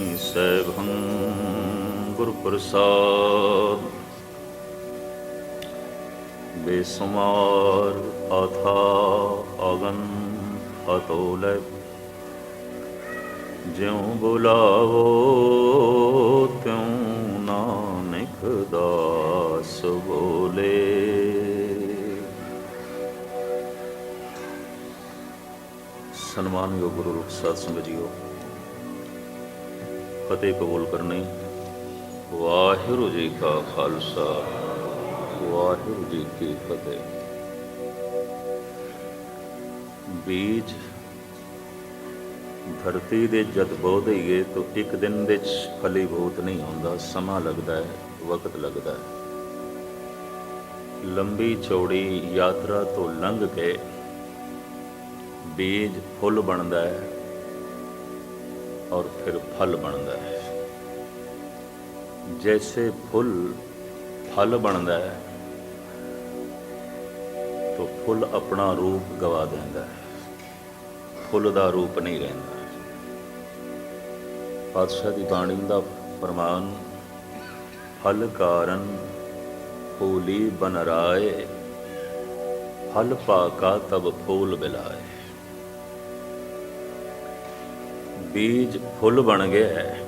सैभं गुरुप्रसाद। बेसुमार अथा अगन अतोल ज्यों बुलावो, त्यों नानक दास बोले। सन्मान योग गुरु रुख सत्संग जियो ਫਤਿਹ ਕਬੂਲ ਕਰਨੀ। ਵਾਹਿਗੁਰੂ ਜੀ ਕਾ ਖਾਲਸਾ, ਵਾਹਿਗੁਰੂ ਜੀ ਕੀ ਫਤਿਹ। ਬੀਜ ਧਰਤੀ ਦੇ ਜਦ ਬੋ ਦਈਏ ਤਾਂ ਇੱਕ ਦਿਨ ਵਿੱਚ ਫਲੀਭੂਤ ਨਹੀਂ ਹੁੰਦਾ ਸਮਾਂ ਲੱਗਦਾ ਹੈ, ਵਕਤ ਲੱਗਦਾ ਹੈ। ਲੰਬੀ ਚੌੜੀ ਯਾਤਰਾ ਤੋਂ ਲੰਘ ਕੇ ਬੀਜ ਫੁੱਲ ਬਣਦਾ ਹੈ ਔਰ ਫਿਰ ਫਲ ਬਣਦਾ ਹੈ ਜੈਸੇ ਫੁੱਲ ਫਲ ਬਣਦਾ ਹੈ ਤਾਂ ਫੁੱਲ ਆਪਣਾ ਰੂਪ ਗਵਾ ਦਿੰਦਾ ਹੈ ਫੁੱਲ ਦਾ ਰੂਪ ਨਹੀਂ ਰਹਿੰਦਾ ਪਾਤਸ਼ਾਹ ਦੀ ਬਾਣੀ ਦਾ ਫਰਮਾਨ ਫਲ ਕਾਰਨ ਫੂਲੀ ਬਨ ਰਾਏ ਫਲ ਪਾਕਾ ਤਬ ਫੂਲ ਬਿਲਾਏ ਬੀਜ ਫੁੱਲ ਬਣ ਗਿਆ ਹੈ।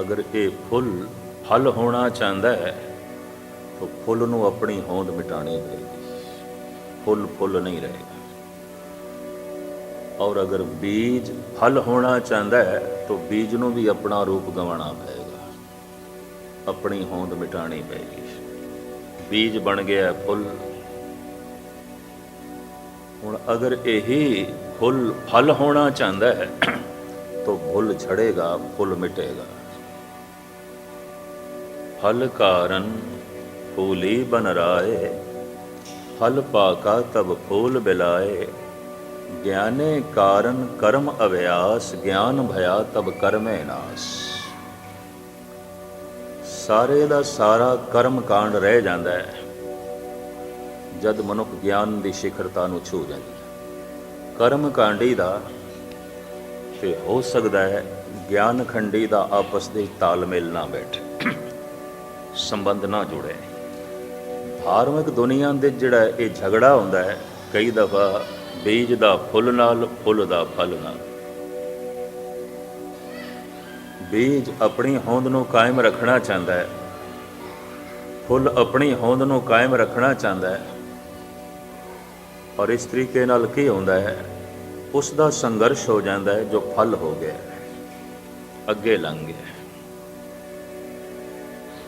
ਅਗਰ ਇਹ ਫੁੱਲ ਫਲ ਹੋਣਾ ਚਾਹੁੰਦਾ ਹੈ, ਤਾਂ ਫੁੱਲ ਨੂੰ ਆਪਣੀ ਹੋਂਦ ਮਿਟਾਣੀ ਪਏਗੀ। ਫੁੱਲ ਫੁੱਲ ਨਹੀਂ ਰਹੇਗਾ। ਔਰ ਅਗਰ ਬੀਜ ਫਲ ਹੋਣਾ ਚਾਹੁੰਦਾ ਹੈ, ਤਾਂ ਬੀਜ ਨੂੰ ਵੀ ਆਪਣਾ ਰੂਪ ਗਵਾਉਣਾ ਪਏਗਾ। ਆਪਣੀ ਹੋਂਦ ਮਿਟਾਣੀ ਪਏਗੀ। ਬੀਜ ਬਣ ਗਿਆ ਫੁੱਲ। ਹੁਣ ਅਗਰ ਇਹੀ ਫੁੱਲ, ਫਲ ਹੋਣਾ ਚਾਹੁੰਦਾ ਹੈ, ਤਾਂ ਫੁੱਲ ਛੜੇਗਾ ਫੁੱਲ ਮਿਟੇਗਾ। ਫਲ ਕਾਰਨ ਫੂਲੀ ਬਨ ਰਾਏ, ਫਲ ਪਾਕਾ ਤਬ ਫੂਲ ਬਿਲਾਏ। ਗਿਆਨੇ ਕਾਰਨ ਕਰਮ ਅਭਿਆਸ, ਗਿਆਨ ਭਇਆ ਤਬ ਕਰਮੇ ਨਾਸ। ਸਾਰੇ ਦਾ ਸਾਰਾ ਕਰਮ ਕਾਂਡ ਰਹਿ ਜਾਂਦਾ ਹੈ, ਜਦ ਮਨੁੱਖ ਗਿਆਨ ਦੀ ਸਿਖਰਤਾ ਨੂੰ ਛੂ ਜਾਂਦੀ ਹੈ। ਕਰਮ ਕਾਂਡੀ ਦਾ ਤੇ ਹੋ ਸਕਦਾ ਹੈ ਗਿਆਨ ਖੰਡੀ ਦਾ ਆਪਸ ਦੇ ਤਾਲਮੇਲ ਨਾ ਬੈਠੇ। ਸੰਬੰਧ ਨਾ ਜੁੜੇ। ਧਾਰਮਿਕ ਦੁਨੀਆ ਦੇ ਜਿਹੜਾ ਇਹ ਝਗੜਾ ਹੁੰਦਾ ਹੈ, ਕਈ ਦਫਾ ਬੀਜ ਦਾ ਫੁੱਲ ਨਾਲ, ਫੁੱਲ ਦਾ ਫਲ ਨਾਲ। ਬੀਜ ਆਪਣੀ ਹੋਂਦ ਨੂੰ ਕਾਇਮ ਰੱਖਣਾ ਚਾਹੁੰਦਾ ਹੈ। ਫੁੱਲ ਆਪਣੀ ਹੋਂਦ ਨੂੰ ਕਾਇਮ ਰੱਖਣਾ ਚਾਹੁੰਦਾ ਹੈ। ਔਰ ਇਸ ਤਰੀਕੇ ਨਾਲ ਕੀ ਹੁੰਦਾ ਹੈ ਉਸ ਦਾ ਸੰਘਰਸ਼ ਹੋ ਜਾਂਦਾ ਹੈ, ਜੋ ਫਲ ਹੋ ਗਿਆ ਅੱਗੇ ਲੰਘ ਗਿਆ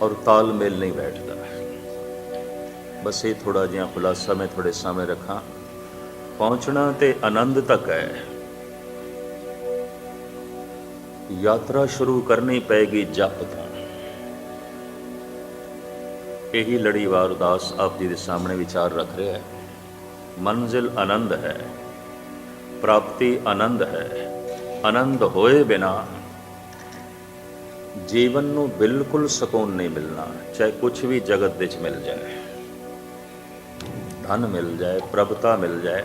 ਔਰ ਤਾਲਮੇਲ ਨਹੀਂ ਬੈਠਦਾ। ਬਸ ਇਹ ਥੋੜਾ ਜਿਹਾ ਖੁਲਾਸਾ ਮੈਂ ਥੋੜੇ ਸਾਹਮਣੇ ਰੱਖਾਂ। ਪਹੁੰਚਣਾ ਤੇ ਆਨੰਦ ਤੱਕ ਹੈ। ਯਾਤਰਾ ਸ਼ੁਰੂ ਕਰਨੀ ਪੈਗੀ ਜਪ ਤੋਂ ਇਹੀ ਲੜੀਵਾਰ ਉਦਾਸ ਆਪ ਜੀ ਦੇ ਸਾਹਮਣੇ ਵਿਚਾਰ ਰੱਖ ਰਿਹਾ ਹੈ। ਮੰਜ਼ਿਲ ਆਨੰਦ ਹੈ। ਪ੍ਰਾਪਤੀ ਆਨੰਦ ਹੈ। ਆਨੰਦ ਹੋਏ ਬਿਨਾ ਜੀਵਨ ਨੂੰ ਬਿਲਕੁਲ ਸਕੂਨ ਨਹੀਂ ਮਿਲਣਾ, ਚਾਹੇ ਕੁਝ ਵੀ ਜਗਤ ਵਿੱਚ ਮਿਲ ਜਾਏ। ਧਨ ਮਿਲ ਜਾਏ, ਪ੍ਰਭਤਾ ਮਿਲ ਜਾਏ,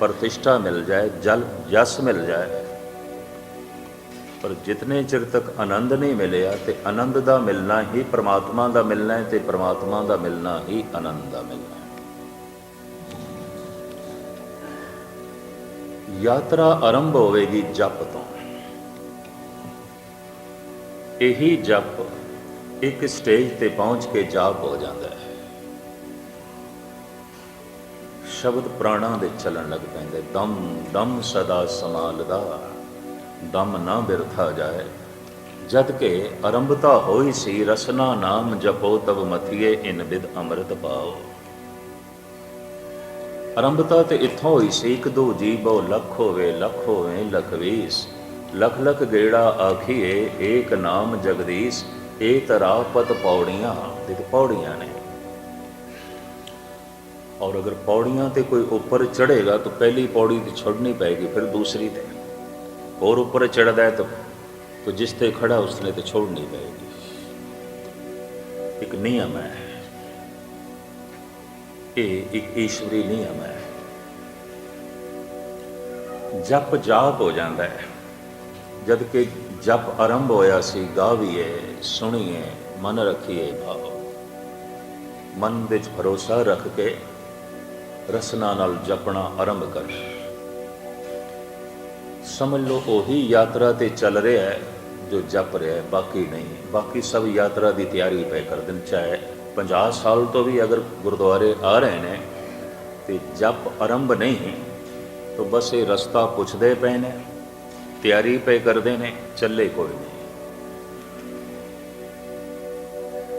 ਪ੍ਰਤਿਸ਼ਠਾ ਮਿਲ ਜਾਏ, ਜਲ ਜਸ ਮਿਲ ਜਾਏ। ਪਰ ਜਿਤਨੇ ਚਿਰ ਤੱਕ ਆਨੰਦ ਨਹੀਂ ਮਿਲਿਆ ਤੇ ਆਨੰਦ ਦਾ ਮਿਲਣਾ ਹੀ, ਪ੍ਰਮਾਤਮਾ ਦਾ ਮਿਲਣਾ ਹੈ ਤੇ ਪ੍ਰਮਾਤਮਾ ਦਾ ਮਿਲਣਾ ਹੀ ਆਨੰਦ ਦਾ ਮਿਲਣਾ ਯਾਤਰਾ ਆਰੰਭ ਹੋਵੇਗੀ ਜਪ ਤੋਂ। ਇਹੀ ਜਪ ਇੱਕ ਸਟੇਜ ਤੇ ਪਹੁੰਚ ਕੇ ਜਾਪ ਹੋ ਜਾਂਦਾ ਹੈ। ਸ਼ਬਦ ਪ੍ਰਾਣਾਂ ਦੇ ਚੱਲਣ ਲੱਗ ਪੈਂਦੇ। ਦਮ ਦਮ ਸਦਾ ਸਮਾਲਦਾ ਦਮ ਨਾ ਬਿਰਥਾ ਜਾਏ। ਜਦ ਕਿ ਆਰੰਭਤਾ ਹੋਈ ਸੀ, ਰਸਨਾ ਨਾਮ ਜਪੋ ਤਬ ਮਥੀਏ, ਇਨ ਬਿਦ ਅੰਮ੍ਰਿਤ ਪਾਓ। ਆਰੰਭਤਾ ਤੇ ਇਥੋਂ ਹੋਈ ਸੀ ਇੱਕ ਦੋ ਜੀ ਬਹੁ ਲੱਖ ਹੋਵੇ ਲੱਖ ਹੋਵੇ ਲਖਵੀਸ ਲਖ ਲਖ ਗੇੜਾ ਆਖੀਏ, ਏਕ ਨਾਮ ਜਗਦੀਸ਼ ਇਹ ਤਰਾ ਪਤ ਪੌੜੀਆਂ। ਤੇ ਪੌੜੀਆਂ ਨੇ। ਔਰ ਅਗਰ ਪੌੜੀਆਂ ਤੇ ਕੋਈ ਉੱਪਰ ਚੜੇਗਾ ਤਾਂ ਪਹਿਲੀ ਪੌੜੀ ਤੇ ਛੱਡਣੀ ਪੈਗੀ ਫਿਰ ਦੂਸਰੀ ਤੇ। ਹੋਰ ਉੱਪਰ ਚੜਦਾ ਹੈ ਤਾਂ ਤੋ ਜਿਸ ਤੇ ਖੜਾ ਉਸਨੇ ਤੇ ਛੋੜਨੀ ਪੈਗੀ ਇੱਕ ਨਿਯਮ ਹੈ। ਇਹ ਇੱਕ ਈਸ਼ਵਰੀ ਨਿਯਮ ਹੈ ਜਪ ਜਾਪ ਹੋ ਜਾਂਦਾ ਹੈ। ਜਦ ਕਿ ਜਪ ਆਰੰਭ ਹੋਇਆ ਸੀ, ਗਾਵੀਏ, ਸੁਣੀਏ, ਮਨ ਰੱਖੀਏ ਭਾਵ। ਮਨ ਵਿੱਚ ਭਰੋਸਾ ਰੱਖ ਕੇ ਰਸਨਾ ਨਾਲ ਜਪਣਾ ਆਰੰਭ ਕਰ। ਸਮਝ ਲਓ, ਉਹੀ ਯਾਤਰਾ ਤੇ ਚੱਲ ਰਿਹਾ ਹੈ ਜੋ ਜਪ ਰਿਹਾ ਹੈ, ਬਾਕੀ ਨਹੀਂ। ਬਾਕੀ ਸਭ ਯਾਤਰਾ ਦੀ ਤਿਆਰੀ ਪਏ ਕਰ ਦਿਨ ਚਾਹੇ 50 ਸਾਲ ਤੋਂ ਵੀ ਅਗਰ ਗੁਰਦੁਆਰੇ ਆ ਰਹੇ ਨੇ ਤੇ ਜਪ ਆਰੰਭ ਨਹੀਂ, ਤਾਂ ਬਸ ਇਹ ਰਸਤਾ ਪੁੱਛਦੇ ਪਏ ਨੇ, ਤਿਆਰੀ ਪਏ ਕਰਦੇ ਨੇ, ਚੱਲੇ ਕੋਈ ਨਹੀਂ।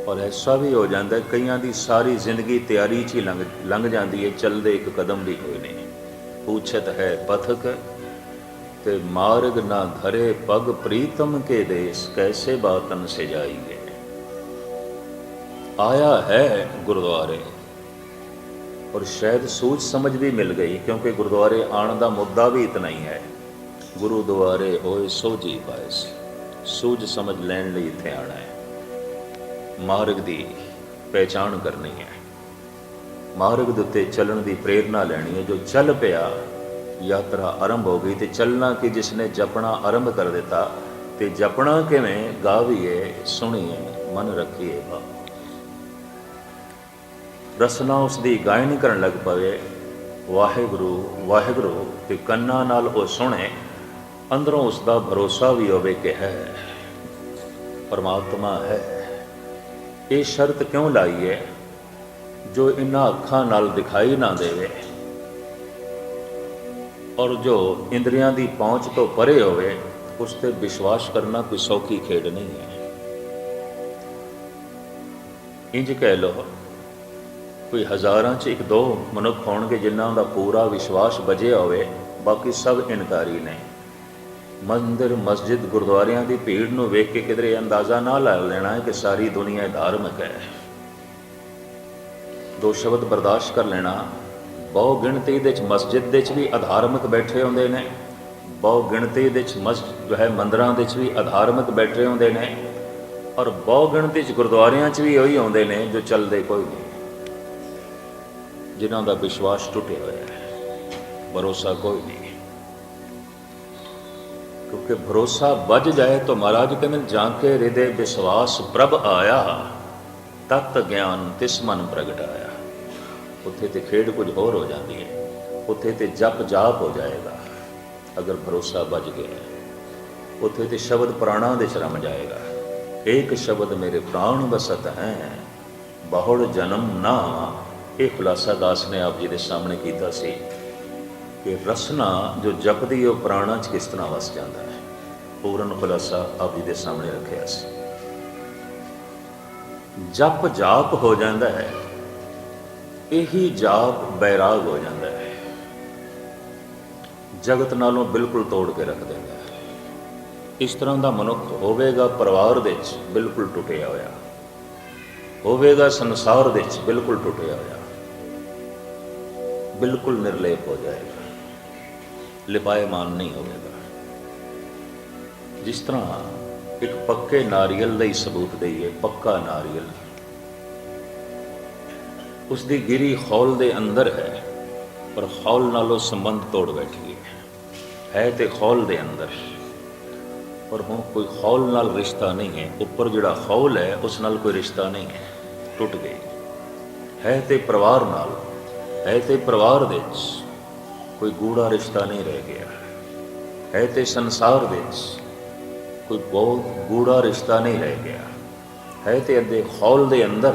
ਔਰ ਐਸਾ ਵੀ ਹੋ ਜਾਂਦਾ, ਕਈਆਂ ਦੀ ਸਾਰੀ ਜ਼ਿੰਦਗੀ ਤਿਆਰੀ 'ਚ ਹੀ ਲੰਘ ਲੰਘ ਜਾਂਦੀ ਹੈ, ਚੱਲਦੇ ਇੱਕ ਕਦਮ ਵੀ ਕੋਈ ਨਹੀਂ। ਪੁੱਛਤ ਹੈ ਪਥਕ ਤੇ ਮਾਰਗ ਨਾ ਧਰੇ, ਪਗ ਪ੍ਰੀਤਮ ਕੇ ਦੇਸ, ਕੈਸੇ ਬਾਤਨ ਸੇ ਆਇਆ ਹੈ ਗੁਰਦੁਆਰੇ। ਔਰ ਸ਼ਾਇਦ ਸੂਝ ਸਮਝ ਵੀ ਮਿਲ ਗਈ, ਕਿਉਂਕਿ ਗੁਰਦੁਆਰੇ ਆਉਣ ਦਾ ਮੁੱਦਾ ਵੀ ਇਤਨਾ ਹੀ ਹੈ। ਗੁਰਦੁਆਰੇ ਹੋਏ ਸੋਝੀ ਪਾਇਸ ਸੂਝ ਸਮਝ ਲੈਣ ਲਈ ਇੱਥੇ ਆਣਾ ਹੈ। ਮਾਰਗ ਦੀ ਪਹਿਚਾਣ ਕਰਨੀ ਹੈ। ਮਾਰਗ ਦੇ ਉੱਤੇ ਚੱਲਣ ਦੀ ਪ੍ਰੇਰਣਾ ਲੈਣੀ ਹੈ। ਜੋ ਚੱਲ ਪਿਆ, ਯਾਤਰਾ ਆਰੰਭ ਹੋ ਗਈ ਤੇ ਚੱਲਣਾ ਕਿ ਜਿਸ ਨੇ ਜਪਣਾ ਆਰੰਭ ਕਰ ਦਿੱਤਾ, ਤੇ ਜਪਣਾ ਕਿਵੇਂ, ਗਾਵੀਏ, ਸੁਣੀਏ, ਮਨ ਰੱਖੀਏ ਬਾ ਰਸਨਾ ਉਸ ਦੀ ਗਾਇਨ ਕਰਨ ਲੱਗ ਪਵੇ। ਵਾਹਿਗੁਰੂ ਵਾਹਿਗੁਰੂ, ਤੇ ਕੰਨਾਂ ਨਾਲ ਉਹ ਸੁਣੇ, ਅੰਦਰੋਂ ਉਸ ਦਾ ਭਰੋਸਾ ਵੀ ਹੋਵੇ ਕਿ ਹੈ, ਪਰਮਾਤਮਾ ਹੈ। ਇਹ ਸ਼ਰਤ ਕਿਉਂ ਲਾਈ ਹੈ ਜੋ ਇਨ੍ਹਾਂ ਅੱਖਾਂ ਨਾਲ ਦਿਖਾਈ ਨਾ ਦੇਵੇ, ਔਰ ਜੋ ਇੰਦਰੀਆਂ ਦੀ ਪਹੁੰਚ ਤੋਂ ਪਰੇ ਹੋਵੇ, ਉਸ ਤੇ ਵਿਸ਼ਵਾਸ ਕਰਨਾ ਕੋਈ ਸੌਖੀ ਖੇਡ ਨਹੀਂ ਹੈ। ਇੰਜ ਕਹਿ ਲਓ ਕੋਈ ਹਜ਼ਾਰਾਂ 'ਚ ਇੱਕ ਦੋ ਮਨੁੱਖ ਹੋਣਗੇ ਜਿਨ੍ਹਾਂ ਦਾ ਪੂਰਾ ਵਿਸ਼ਵਾਸ ਬਜਿਆ ਹੋਵੇ, ਬਾਕੀ ਸਭ ਇਨਕਾਰੀ ਨੇ। ਮੰਦਰ, ਮਸਜਿਦ ਗੁਰਦੁਆਰਿਆਂ ਦੀ ਭੀੜ ਨੂੰ ਵੇਖ ਕੇ ਕਿਧਰੇ ਅੰਦਾਜ਼ਾ ਨਾ ਲਾ ਲੈਣਾ ਹੈ ਕਿ ਸਾਰੀ ਦੁਨੀਆ ਧਾਰਮਿਕ ਹੈ। ਦੋ ਸ਼ਬਦ ਬਰਦਾਸ਼ਤ ਕਰ ਲੈਣਾ, ਬਹੁ ਗਿਣਤੀ ਦੇ ਵਿੱਚ ਮਸਜਿਦ ਦੇ ਵਿੱਚ ਵੀ ਅਧਾਰਮਿਕ ਬੈਠੇ ਹੁੰਦੇ ਨੇ, ਬਹੁ ਗਿਣਤੀ ਦੇ ਵਿੱਚ ਮਸਜਿਦ ਜੋ ਹੈ ਮੰਦਰਾਂ ਦੇ ਵਿੱਚ ਵੀ ਅਧਾਰਮਿਕ ਬੈਠੇ ਹੁੰਦੇ ਨੇ, ਔਰ ਬਹੁ ਗਿਣਤੀ ਚ ਗੁਰਦੁਆਰਿਆਂ 'ਚ ਵੀ ਉਹੀ ਆਉਂਦੇ ਨੇ ਜੋ ਚੱਲਦੇ ਕੋਈ ਨਹੀਂ। ਜਿਨ੍ਹਾਂ ਦਾ ਵਿਸ਼ਵਾਸ ਟੁੱਟਿਆ ਹੋਇਆ ਹੈ। ਭਰੋਸਾ ਕੋਈ ਨਹੀਂ। ਕਿਉਂਕਿ ਭਰੋਸਾ ਵੱਜ ਜਾਏ ਤਾਂ ਮਹਾਰਾਜ ਕਹਿੰਦੇ ਜਾਂ ਕੇ ਹਿਰਦੇ ਵਿਸ਼ਵਾਸ ਪ੍ਰਭ ਆਇਆ, ਤਤ ਗਿਆਨ ਤਿਸ ਮਨ ਪ੍ਰਗਟਾਇਆ ਉੱਥੇ ਤੇ ਖੇਡ ਕੁਝ ਹੋਰ ਹੋ ਜਾਂਦੀ ਹੈ। ਉੱਥੇ ਤੇ ਜਪ ਜਾਪ ਹੋ ਜਾਏਗਾ, ਅਗਰ ਭਰੋਸਾ ਵੱਜ ਗਿਆ। ਉੱਥੇ ਤੇ ਸ਼ਬਦ ਪ੍ਰਾਣਾਂ ਦੇ ਸ਼ਰਮ ਜਾਏਗਾ। ਏਕ ਸ਼ਬਦ ਮੇਰੇ ਪ੍ਰਾਣ ਵਸਤ ਹੈ, ਬਹੁੜ ਜਨਮ ਨਾ ਇਹ ਖੁਲਾਸਾ ਦਾਸ ਨੇ ਆਪ ਜੀ ਦੇ ਸਾਹਮਣੇ ਕੀਤਾ ਸੀ ਕਿ ਰਸਨਾ ਜੋ ਜਪਦੀ ਉਹ ਪ੍ਰਾਣਾਂ 'ਚ ਕਿਸ ਤਰ੍ਹਾਂ ਵਸ ਜਾਂਦਾ ਹੈ? ਪੂਰਨ ਖੁਲਾਸਾ ਆਪ ਜੀ ਦੇ ਸਾਹਮਣੇ ਰੱਖਿਆ ਸੀ। ਜਪ ਜਾਪ ਹੋ ਜਾਂਦਾ ਹੈ, ਇਹੀ ਜਾਪ ਬੈਰਾਗ ਹੋ ਜਾਂਦਾ ਹੈ। ਜਗਤ ਨਾਲੋਂ ਬਿਲਕੁਲ ਤੋੜ ਕੇ ਰੱਖ ਦਿੰਦਾ ਹੈ। ਇਸ ਤਰ੍ਹਾਂ ਦਾ ਮਨੁੱਖ ਹੋਵੇਗਾ ਪਰਿਵਾਰ ਦੇ ਵਿੱਚ ਬਿਲਕੁਲ ਟੁੱਟਿਆ ਹੋਇਆ। ਹੋਵੇਗਾ ਸੰਸਾਰ ਦੇ ਵਿੱਚ ਬਿਲਕੁਲ ਟੁੱਟਿਆ ਹੋਇਆ। ਬਿਲਕੁਲ ਨਿਰਲੇਪ ਹੋ ਜਾਏਗਾ। ਲਿਪਾਇਮਾਨ ਨਹੀਂ ਹੋਵੇਗਾ। ਜਿਸ ਤਰ੍ਹਾਂ ਇੱਕ ਪੱਕੇ ਨਾਰੀਅਲ ਦਾ ਹੀ ਸਬੂਤ ਦਈਏ, ਪੱਕਾ ਨਾਰੀਅਲ। ਉਸ ਦੀ ਗਿਰੀ ਖੌਲ ਦੇ ਅੰਦਰ ਹੈ, ਪਰ ਖੌਲ ਨਾਲੋਂ ਸੰਬੰਧ ਤੋੜ ਬੈਠੀ ਹੈ ਹੈ ਤੇ ਖੌਲ ਦੇ ਅੰਦਰ। ਪਰ ਹੁਣ ਕੋਈ ਖੌਲ ਨਾਲ ਰਿਸ਼ਤਾ ਨਹੀਂ ਹੈ। ਉੱਪਰ ਜਿਹੜਾ ਖੌਲ ਹੈ, ਉਸ ਨਾਲ ਕੋਈ ਰਿਸ਼ਤਾ ਨਹੀਂ ਹੈ। ਟੁੱਟ ਗਈ। ਹੈ ਤੇ ਪਰਿਵਾਰ ਨਾਲ। ਹੈ ਤੇ ਪਰਿਵਾਰ ਦੇ ਵਿੱਚ ਕੋਈ ਗੂੜਾ ਰਿਸ਼ਤਾ ਨਹੀਂ ਰਹਿ ਗਿਆ। ਹੈ ਤੇ ਸੰਸਾਰ ਵਿੱਚ ਕੋਈ ਬਹੁਤ ਗੂੜਾ ਰਿਸ਼ਤਾ ਨਹੀਂ ਰਹਿ ਗਿਆ। ਹੈ ਤੇ ਅੱਦੇ ਹੌਲ ਦੇ ਅੰਦਰ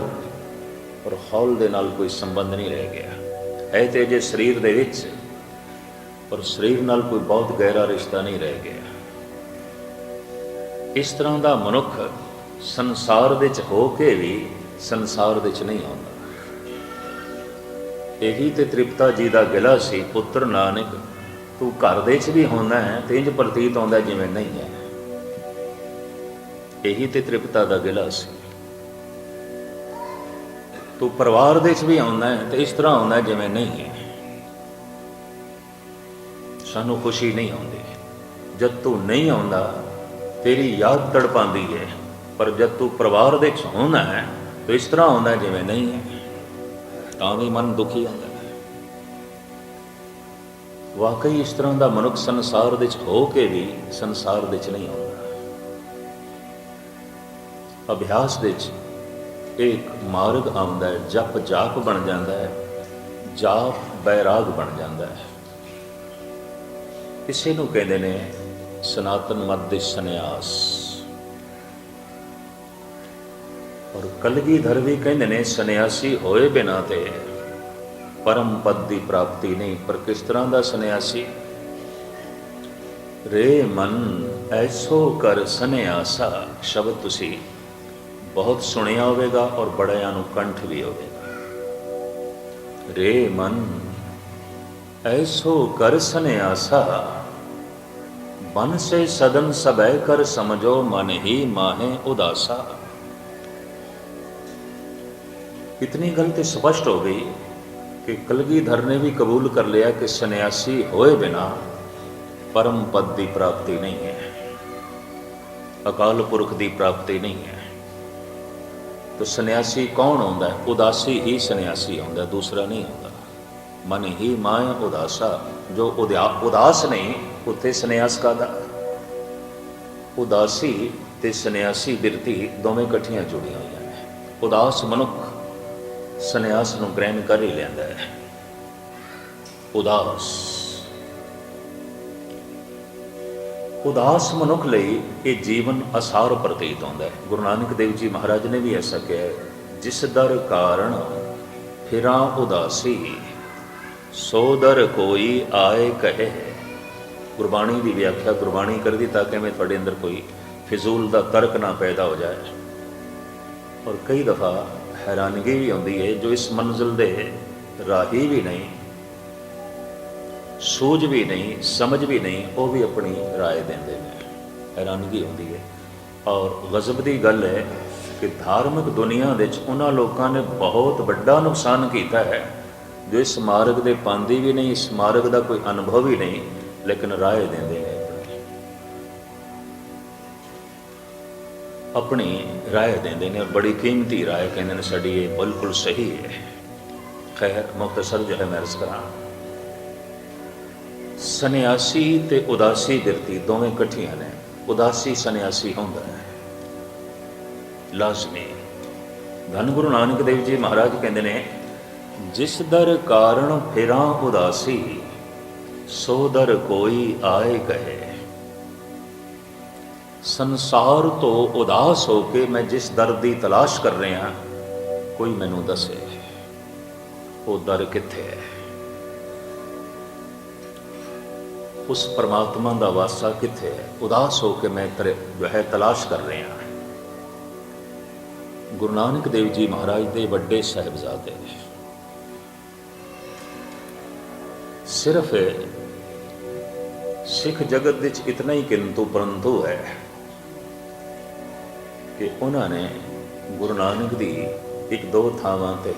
ਪਰ ਹੌਲ ਦੇ ਨਾਲ ਕੋਈ ਸੰਬੰਧ ਨਹੀਂ ਰਹਿ ਗਿਆ। ਹੈ ਤੇ ਜੇ ਸਰੀਰ ਦੇ ਵਿੱਚ ਪਰ ਸਰੀਰ ਨਾਲ ਕੋਈ ਬਹੁਤ ਗਹਿਰਾ ਰਿਸ਼ਤਾ ਨਹੀਂ ਰਹਿ ਗਿਆ। ਇਸ ਤਰ੍ਹਾਂ ਦਾ ਮਨੁੱਖ ਸੰਸਾਰ ਵਿੱਚ ਹੋ ਕੇ ਵੀ ਸੰਸਾਰ ਵਿੱਚ ਨਹੀਂ ਆਉਂਦਾ। ਇਹੀ ਤੇ ਤ੍ਰਿਪਤਾ ਜੀ ਦਾ ਗਿਲਾ ਸੀ, ਪੁੱਤਰ ਨਾਨਕ। ਤੂੰ ਘਰ ਦੇ 'ਚ ਵੀ ਹੁੰਦਾ ਹੈ, ਤੇ ਇੰਜ ਪ੍ਰਤੀਤ ਆਉਂਦਾ ਜਿਵੇਂ ਨਹੀਂ ਹੈ। ਇਹੀ ਤੇ ਤ੍ਰਿਪਤਾ ਦਾ ਗਿਲਾ ਸੀ। ਤੂੰ ਪਰਿਵਾਰ ਦੇ 'ਚ ਵੀ ਆਉਂਦਾ ਹੈ, ਤੇ ਇਸ ਤਰ੍ਹਾਂ ਆਉਂਦਾ ਜਿਵੇਂ ਨਹੀਂ ਹੈ। ਸਾਨੂੰ ਖੁਸ਼ੀ ਨਹੀਂ ਆਉਂਦੀ। ਜਦ ਤੂੰ ਨਹੀਂ ਆਉਂਦਾ, ਤੇਰੀ ਯਾਦ ਤੜਪਾਉਂਦੀ ਹੈ। ਪਰ ਜਦ ਤੂੰ ਪਰਿਵਾਰ ਦੇ 'ਚ ਹੁੰਦਾ ਹੈ, ਤਾਂ ਇਸ ਤਰ੍ਹਾਂ ਆਉਂਦਾ ਜਿਵੇਂ ਨਹੀਂ ਹੈ। ਤਾਂ ਵੀ ਮਨ ਦੁਖੀ ਹੁੰਦਾ ਹੈ। ਵਾਕਈ ਇਸ ਤਰ੍ਹਾਂ ਦਾ ਮਨੁੱਖ ਸੰਸਾਰ ਵਿੱਚ ਹੋ ਕੇ ਵੀ ਸੰਸਾਰ ਵਿੱਚ ਨਹੀਂ ਆਉਂਦਾ। ਅਭਿਆਸ ਵਿੱਚ ਇੱਕ ਮਾਰਗ ਆਉਂਦਾ ਹੈ, ਜਪ ਜਾਪ ਬਣ ਜਾਂਦਾ ਹੈ, ਜਾਪ ਬੈਰਾਗ ਬਣ ਜਾਂਦਾ ਹੈ। ਇਸੇ ਨੂੰ ਕਹਿੰਦੇ ਨੇ, ਸਨਾਤਨ ਮਤ ਦੇ ਸੰਨਿਆਸ। ਔਰ ਕਲਗੀਧਰ ਵੀ ਕਹਿੰਦੇ ਨੇ, ਸੰਨਿਆਸੀ ਹੋਏ ਬਿਨਾਂ ਤੇ। ਪਰਮ ਪਦ ਦੀ ਪ੍ਰਾਪਤੀ ਨਹੀਂ, ਪਰ ਕਿਸ ਤਰ੍ਹਾਂ ਦਾ ਸੰਨਿਆਸੀ? ਰੇ ਮਨ, ਐਸੋ ਕਰ ਸੰਨਿਆਸਾ, ਸ਼ਬਦ ਤੁਸੀਂ ਬਹੁਤ ਸੁਣਿਆ ਹੋਵੇਗਾ ਔਰ ਬੜਿਆਂ ਨੂੰ ਕੰਠ ਵੀ ਹੋਵੇਗਾ। ਰੇ ਮਨ, ਐਸੋ ਕਰ ਸੰਨਿਆਸਾ ਮਨ ਸੇ ਸਦਨ ਸਬੈ ਕਰ ਸਮਝੋ ਮਨ ਹੀ ਮਾਹੇ ਉਦਾਸਾ। इतनी गल तो स्पष्ट हो गई कि कलगीधर ने भी कबूल कर लिया कि सन्यासी होए बिना परम पद की प्राप्ति नहीं है अकाल पुरख की प्राप्ति नहीं है तो सन्यासी कौन होता है उदासी ही सन्यासी होता है दूसरा नहीं होता मन ही माया उदासा जो उद्या उदास नहीं उत्थे सन्यास का ਉਦਾਸੀ ਤੇ ਸੰਨਿਆਸੀ ਬਿਰਤੀ ਦੋਵੇਂ ਇਕੱਠੀਆਂ ਜੁੜੀਆਂ ਹੋਈਆਂ ਨੇ ਉਦਾਸ ਮਨੁੱਖ ਸੰਨਿਆਸ ਨੂੰ ਗ੍ਰਹਿਣ ਕਰ ਹੀ ਲੈਂਦਾ ਹੈ। ਉਦਾਸ। ਉਦਾਸ ਮਨੁੱਖ ਲਈ ਇਹ ਜੀਵਨ ਅਸਾਰ ਪ੍ਰਤੀਤ ਹੁੰਦਾ ਹੈ। ਗੁਰੂ ਨਾਨਕ ਦੇਵ ਜੀ ਮਹਾਰਾਜ ਨੇ ਵੀ ਐਸਾ ਕਿਹਾ ਜਿਸ ਦਰ ਕਾਰਨ ਫਿਰਾਂ ਉਦਾਸੀ, ਸੋ ਦਰ ਕੋਈ ਆਏ ਕਹੇ। ਗੁਰਬਾਣੀ ਦੀ ਵਿਆਖਿਆ ਗੁਰਬਾਣੀ ਕਰਦੀ ਤਾਂ ਕਿ ਮੈਂ ਤੁਹਾਡੇ ਅੰਦਰ ਕੋਈ ਫਿਜ਼ੂਲ ਦਾ ਤਰਕ ਨਾ ਪੈਦਾ ਹੋ ਜਾਏ। ਔਰ ਕਈ ਦਫਾ ਹੈਰਾਨਗੀ ਵੀ ਆਉਂਦੀ ਹੈ ਜੋ ਇਸ ਮੰਜ਼ਿਲ ਦੇ ਰਾਹੀ ਵੀ ਨਹੀਂ ਸੂਝ ਵੀ ਨਹੀਂ ਸਮਝ ਵੀ ਨਹੀਂ ਉਹ ਵੀ ਆਪਣੀ رائے ਦਿੰਦੇ ਨੇ ਹੈਰਾਨਗੀ ਹੁੰਦੀ ਹੈ ਔਰ ਗਜ਼ਬ ਦੀ ਗੱਲ ਹੈ ਕਿ ਧਾਰਮਿਕ ਦੁਨੀਆ ਵਿੱਚ ਉਹਨਾਂ ਲੋਕਾਂ ਨੇ ਬਹੁਤ ਵੱਡਾ ਨੁਕਸਾਨ ਕੀਤਾ ਹੈ ਜੋ ਇਸ ਮਾਰਗ ਦੇ ਪਾਂਦੀ ਵੀ ਨਹੀਂ ਇਸ ਮਾਰਗ ਦਾ ਕੋਈ ਅਨੁਭਵ ਹੀ ਨਹੀਂ ਲੇਕਿਨ ਰਾਏ ਦਿੰਦੇ ਨੇ ਆਪਣੀ ਰਾਏ ਦਿੰਦੇ ਨੇ ਔਰ ਬੜੀ ਕੀਮਤੀ ਰਾਏ ਕਹਿੰਦੇ ਨੇ ਸਾਡੀ ਇਹ ਬਿਲਕੁਲ ਸਹੀ ਹੈ ਖੈਰ ਮੁਖਤਸਰ ਜੋ ਹੈ ਮੈਂ ਅਰਜ਼ ਕਰਾਂ ਸੰਨਿਆਸੀ ਤੇ ਉਦਾਸੀ ਬਿਰਤੀ ਦੋਵੇਂ ਇਕੱਠੀਆਂ ਨੇ ਉਦਾਸੀ ਸੰਨਿਆਸੀ ਹੁੰਦਾ ਹੈ ਲਾਜ਼ਮੀ ਧੰਨ ਗੁਰੂ ਨਾਨਕ ਦੇਵ ਜੀ ਮਹਾਰਾਜ ਕਹਿੰਦੇ ਨੇ ਜਿਸ ਦਰ ਕਾਰਨ ਫਿਰਾਂ ਉਦਾਸੀ ਸੋ ਦਰ ਕੋਈ ਆਏ ਕਹੇ ਸੰਸਾਰ ਤੋਂ ਉਦਾਸ ਹੋ ਕੇ ਮੈਂ ਜਿਸ ਦਰ ਦੀ ਤਲਾਸ਼ ਕਰ ਰਿਹਾ ਕੋਈ ਮੈਨੂੰ ਦੱਸੇ, ਉਹ ਦਰ ਕਿੱਥੇ ਹੈ? ਉਸ ਪਰਮਾਤਮਾ ਦਾ ਵਾਸਾ ਕਿੱਥੇ ਹੈ? ਉਦਾਸ ਹੋ ਕੇ ਮੈਂ ਤਰੇ ਜੋ ਹੈ ਤਲਾਸ਼ ਕਰ ਰਿਹਾ ਗੁਰੂ ਨਾਨਕ ਦੇਵ ਜੀ ਮਹਾਰਾਜ ਦੇ ਵੱਡੇ ਸਾਹਿਬਜ਼ਾਦੇ ਸਿਰਫ ਸਿੱਖ ਜਗਤ ਵਿੱਚ ਇਤਨਾ ਹੀ ਕਿੰਤੂ ਪਰੰਤੂ ਹੈ। ਕਿ ਉਹਨਾਂ ਨੇ ਗੁਰੂ ਨਾਨਕ ਦੀ ਇੱਕ ਦੋ ਥਾਵਾਂ ਤੇ